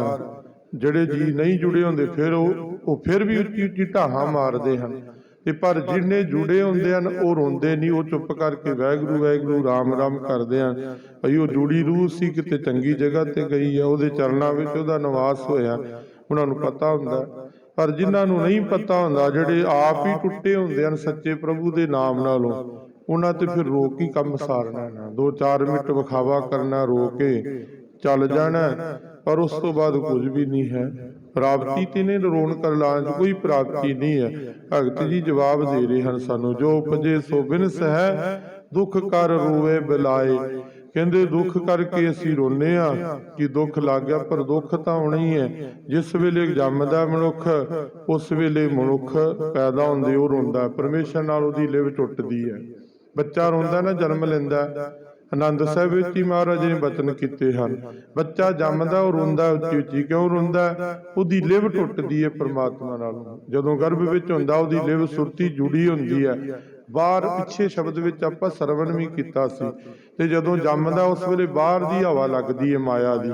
ਜਿਹੜੇ ਜੀ ਨਹੀਂ ਜੁੜੇ ਹੁੰਦੇ, ਫਿਰ ਉਹ ਉਹ ਫਿਰ ਵੀ ਉੱਚੀ ਉੱਚੀ ਢਾਹਾਂ ਮਾਰਦੇ ਹਨ। ਤੇ ਪਰ ਜਿੰਨੇ ਜੁੜੇ ਹੁੰਦੇ ਹਨ ਉਹ ਰੋਂਦੇ ਨਹੀਂ ਉਹ ਚੁੱਪ ਕਰਕੇ ਵਾਹਿਗੁਰੂ ਵਾਹਿਗੁਰੂ ਰਾਮ ਰਾਮ ਕਰਦੇ ਹਨ ਭਈ ਉਹ ਜੁੜੀ ਰੂਹ ਸੀ ਕਿਤੇ ਚੰਗੀ ਜਗ੍ਹਾ ਤੇ ਗਈ ਹੈ ਉਹਦੇ ਚਰਨਾਂ ਵਿੱਚ ਉਹਦਾ ਨਿਵਾਸ ਹੋਇਆ। ਉਹਨਾਂ ਨੂੰ ਪਤਾ ਹੁੰਦਾ। ਪਰ ਜਿਨ੍ਹਾਂ ਨੂੰ ਨਹੀਂ ਪਤਾ ਹੁੰਦਾ ਜਿਹੜੇ ਆਪ ਹੀ ਟੁੱਟੇ ਹੁੰਦੇ ਹਨ ਸੱਚੇ ਪ੍ਰਭੂ ਦੇ ਨਾਮ ਨਾਲੋਂ ਉਹਨਾਂ ਤੇ ਫਿਰ ਰੋਕ ਹੀ ਕੰਮ ਸਾਰਨਾ ਨਾ ਦੋ ਚਾਰ ਮਿੰਟ ਵਿਖਾਵਾ ਕਰਨਾ ਰੋ ਕੇ ਚੱਲ ਜਾਣਾ ਪਰ ਉਸ ਤੋਂ ਬਾਅਦ ਕੁਝ ਵੀ ਨਹੀਂ ਹੈ। ਪ੍ਰਾਪਤੀ ਤੇ ਨੇ ਰੋਣ ਕਰ ਲਾਂਚ ਕੋਈ ਪ੍ਰਾਪਤੀ ਨਹੀਂ ਹੈ। ਭਗਤ ਜੀ ਜਵਾਬ ਦੇ ਰਹੇ ਹਨ ਸਾਨੂੰ, ਜੋ ਉਪਜੇ ਸੋ ਬਿਨਸ ਹੈ ਦੁੱਖ ਕਰ ਰੋਵੇ ਬਿਲਾਏ। ਕਹਿੰਦੇ, ਦੁੱਖ ਕਰਕੇ ਅਸੀਂ ਰੋਨੇ ਆ ਕਿ ਦੁੱਖ ਲੱਗ ਗਿਆ ਪਰ ਦੁੱਖ ਤਾਂ ਹੋਣਾ ਹੀ ਹੈ। ਜਿਸ ਵੇਲੇ ਜੰਮਦਾ ਮਨੁੱਖ, ਉਸ ਵੇਲੇ ਮਨੁੱਖ ਪੈਦਾ ਹੁੰਦੇ, ਉਹ ਰੋਂਦਾ ਪਰਮੇਸ਼ਰ ਨਾਲ ਉਹਦੀ ਲਿਵ ਟੁੱਟਦੀ ਹੈ। ਬੱਚਾ ਰੋਂਦਾ ਨਾ, ਜਨਮ ਲੈਂਦਾ ਆਨੰਦ ਸਾਹਿਬ ਵਿੱਚ ਹੀ ਮਹਾਰਾਜ ਨੇ ਬਚਨ ਕੀਤੇ ਹਨ। ਬੱਚਾ ਜੰਮਦਾ, ਉਹ ਰੋਂਦਾ, ਉੱਚੀ ਉੱਚੀ ਕਿਉਂ ਰੋਂਦਾ? ਉਹਦੀ ਲਿਵ ਟੁੱਟਦੀ ਹੈ ਪ੍ਰਮਾਤਮਾ ਨਾਲ। ਜਦੋਂ ਗਰਭ ਵਿੱਚ ਹੁੰਦਾ, ਉਹਦੀ ਲਿਵ ਸੁਰਤੀ ਜੁੜੀ ਹੁੰਦੀ ਹੈ। ਬਾਹਰ ਪਿੱਛੇ ਸ਼ਬਦ ਵਿੱਚ ਆਪਾਂ ਸਰਵਣ ਵੀ ਕੀਤਾ ਸੀ। ਤੇ ਜਦੋਂ ਜੰਮਦਾ, ਉਸ ਵੇਲੇ ਬਾਹਰ ਦੀ ਹਵਾ ਲੱਗਦੀ ਹੈ ਮਾਇਆ ਦੀ।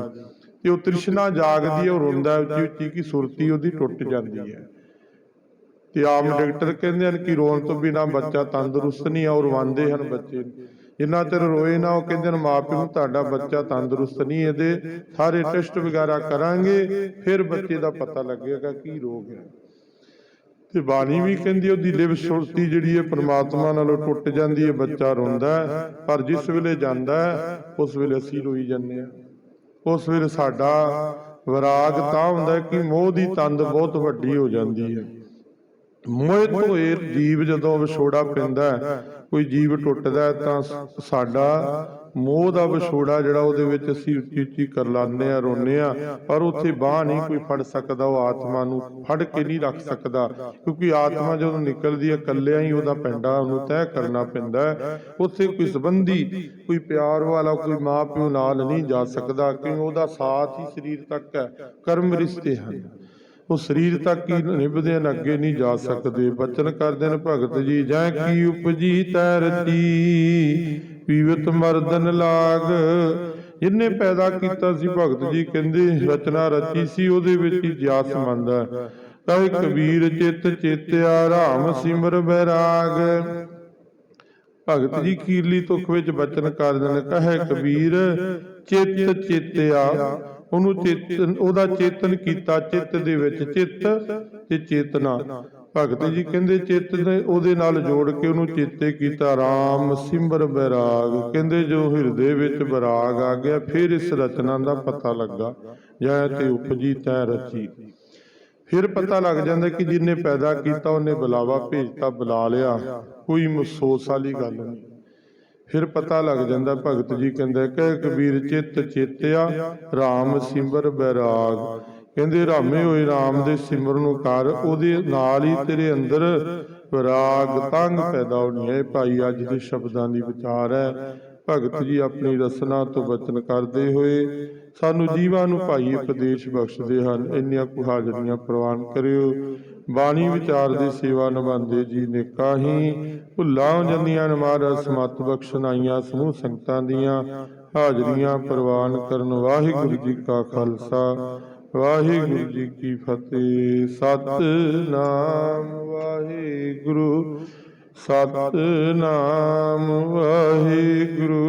ਤੇ ਉਹ ਤ੍ਰਿਸ਼ਨਾ ਜਾਗਦੀ ਹੈ, ਉਹ ਰੋਂਦਾ ਉੱਚੀ ਉੱਚੀ ਕਿ ਸੁਰਤੀ ਉਹਦੀ ਟੁੱਟ ਜਾਂਦੀ ਹੈ। ਤੇ ਆਮ ਡਾਕਟਰ ਕਹਿੰਦੇ ਹਨ ਕਿ ਰੋਣ ਤੋਂ ਬਿਨਾ ਬੱਚਾ ਤੰਦਰੁਸਤ ਨਹੀਂ ਆ ਉਹ ਰਵਾਉਂਦੇ ਹਨ ਬੱਚੇ ਜਿੰਨਾ ਚਿਰ ਰੋਏ ਨਾ ਉਹ ਕਹਿੰਦੇ ਹਨ ਮਾਪਿਆਂ ਤੁਹਾਡਾ ਬੱਚਾ ਤੰਦਰੁਸਤ ਨਹੀਂ ਇਹਦੇ, ਸਾਰੇ ਟੈਸਟ ਵਗੈਰਾ ਕਰਾਂਗੇ, ਫਿਰ ਬੱਚੇ ਦਾ ਪਤਾ ਲੱਗੇਗਾ ਕੀ ਰੋਗ ਹੈ। ਤੇ ਬਾਣੀ ਵੀ ਕਹਿੰਦੀ ਉਹਦੀ ਲਿਵ ਸੁਰਤੀ ਜਿਹੜੀ ਹੈ ਪ੍ਰਮਾਤਮਾ ਨਾਲੋਂ ਟੁੱਟ ਜਾਂਦੀ ਹੈ, ਬੱਚਾ ਰੋਂਦਾ ਪਰ ਜਿਸ ਵੇਲੇ ਜਾਂਦਾ ਉਸ ਵੇਲੇ ਅਸੀਂ ਰੋਈ ਜਾਂਦੇ ਹਾਂ। ਉਸ ਵੇਲੇ ਸਾਡਾ ਵਿਰਾਗ ਤਾਂ ਹੁੰਦਾ ਕਿ ਮੋਹ ਦੀ ਤੰਦ ਬਹੁਤ ਵੱਡੀ ਹੋ ਜਾਂਦੀ ਹੈ। ਮੋਹ ਤੋਂ ਇਹ ਜੀਵ ਜਦੋਂ ਵਿਛੋੜਾ ਪੈਂਦਾ ਕੋਈ ਜੀਵ ਟੁੱਟਦਾ ਤਾਂ ਸਾਡਾ ਮੋਹ ਦਾ ਵਿਛੋੜਾ ਜਿਹੜਾ ਉਹਦੇ ਵਿੱਚ ਅਸੀਂ ਉੱਚੀ ਉੱਚੀ ਕਰ ਲਾਉਂਦੇ ਆ ਰੋਨੇ ਆ ਪਰ ਉੱਥੇ ਬਾਹ ਨਹੀਂ ਕੋਈ ਫੜ ਸਕਦਾ, ਉਹ ਆਤਮਾ ਨੂੰ ਫੜ ਕੇ ਨਹੀਂ ਰੱਖ ਸਕਦਾ, ਕਿਉਂਕਿ ਆਤਮਾ ਜਦੋਂ ਨਿਕਲਦੀ ਹੈ, ਇਕੱਲਿਆਂ ਹੀ ਉਹਦਾ ਪੈਂਡਾ ਉਹਨੂੰ ਤੈਅ ਕਰਨਾ ਪੈਂਦਾ ਉੱਥੇ ਕੋਈ ਸੰਬੰਧੀ ਕੋਈ ਪਿਆਰ ਵਾਲਾ ਕੋਈ ਮਾਂ ਪਿਓ ਨਾਲ ਨਹੀਂ ਜਾ ਸਕਦਾ ਕਿਉਂਕਿ ਉਹਦਾ ਸਾਥ ਹੀ ਸਰੀਰ ਤੱਕ ਹੈ, ਕਰਮ ਰਿਸ਼ਤੇ ਹਨ। ਉਹ ਸਰੀਰ ਤੱਕ ਹੀ ਨਿਭਦੇ ਹਨ ਅੱਗੇ ਨਹੀਂ ਜਾ ਸਕਦੇ। ਬਚਨ ਕਰਦੇ ਨੇ ਭਗਤ ਜੀ, ਜੈ ਕੀ ਉਪਜੀ ਤੈ ਪੀਵਤ ਮਰਦਨ ਲਾਗ। ਜਿਨੇ ਪੈਦਾ ਕੀਤਾ ਸੀ ਭਗਤ ਜੀ, ਕਹਿੰਦੇ ਰਚਨਾ ਰਚੀ ਸੀ, ਉਹਦੇ ਵਿੱਚ ਹੀ ਜਾਸ ਮੰਦਾ ਕਹੇ ਕਬੀਰ ਚਿੱਤ ਚੇਤਿਆ, ਰਾਮ ਸਿਮਰ ਬੈਰਾਗ। ਭਗਤ ਜੀ, ਖੀਰਲੀ ਤੁਕ ਵਿੱਚ ਬਚਨ ਕਰਦੇ ਨੇ ਕਹੇ ਕਬੀਰ, ਚਿੱਤ ਚੇਤਿਆ। ਉਹਨੂੰ ਚੇਤਨ ਉਹਦਾ ਚੇਤਨ ਕੀਤਾ ਚਿੱਤ ਦੇ ਵਿੱਚ ਚਿੱਤ ਤੇ ਚੇਤਨਾ। ਭਗਤ ਜੀ ਕਹਿੰਦੇ ਚਿੱਤ ਨੇ ਉਹਦੇ ਨਾਲ ਜੋੜ ਕੇ ਉਹਨੂੰ ਚੇਤੇ ਕੀਤਾ RAM ਸਿਮਰ ਬੈਰਾਗ ਕਹਿੰਦੇ ਜੋ ਹਿਰਦੇ ਵਿੱਚ ਬੈਰਾਗ ਆ ਗਿਆ ਫਿਰ ਇਸ ਰਚਨਾ ਦਾ ਪਤਾ ਲੱਗਾ। ਜੈ ਤੇ ਉਪਜੀ ਤੈ ਰਚੀ। ਫਿਰ ਪਤਾ ਲੱਗ ਜਾਂਦਾ ਕਿ ਜਿਨੇ ਪੈਦਾ ਕੀਤਾ ਉਹਨੇ ਬੁਲਾਵਾ ਭੇਜਤਾ ਬੁਲਾ ਲਿਆ। ਕੋਈ ਮਸੋਸ ਵਾਲੀ ਗੱਲ ਨਹੀਂ। ਫਿਰ ਪਤਾ ਲੱਗ ਜਾਂਦਾ ਭਗਤ ਜੀ ਕਹਿੰਦਾ, ਕਹਿ ਕਬੀਰ ਚਿੱਤ ਚੇਤਿਆ RAM ਸਿਮਰ ਬੈਰਾਗ। ਕਹਿੰਦੇ, ਰਾਮੇ ਹੋਏ RAM ਦੇ ਸਿਮਰ ਨੂੰ ਕਰ, ਉਹਦੇ ਨਾਲ ਹੀ ਤੇਰੇ ਅੰਦਰ ਵਿਰਾਗ, ਤੰਗ ਪੈਦਾ ਹੋਣੀ ਹੈ। ਭਾਈ ਅੱਜ ਦੇ ਸ਼ਬਦਾਂ ਦੀ ਵਿਚਾਰ ਹੈ। ਭਗਤ ਜੀ ਆਪਣੀ ਰਸਨਾ ਤੋਂ ਬਚਨ ਕਰਦੇ ਹੋਏ ਸਾਨੂੰ ਜੀਵਾਂ ਨੂੰ ਭਾਈ ਉਪਦੇਸ਼ ਬਖਸ਼ਦੇ ਹਨ। ਇੰਨੀਆਂ ਕੁ ਹਾਜ਼ਰੀਆਂ ਪ੍ਰਵਾਨ ਕਰਿਓ। ਬਾਣੀ ਵਿਚਾਰ ਦੀ ਸੇਵਾ ਨਿਭਾਉਂਦੇ ਜੀ ਨੇ ਕਾਹੀ। ਭੁੱਲਾਂ ਹੋ ਜਾਂਦੀਆਂ ਨੇ ਸਮਤ ਬਖਸ਼ਨਾਈਆਂ ਸਮੂਹ ਸੰਗਤਾਂ ਦੀਆਂ ਹਾਜ਼ਰੀਆਂ ਪ੍ਰਵਾਨ ਕਰਨ ਵਾਹਿਗੁਰੂ ਜੀ ਕਾ ਖਾਲਸਾ। ਵਾਹਿਗੁਰੂ ਜੀ ਕੀ ਫਤਿਹ। ਸਤਨਾਮ ਵਾਹਿਗੁਰੂ। ਸਤਨਾਮ ਵਾਹਿਗੁਰੂ।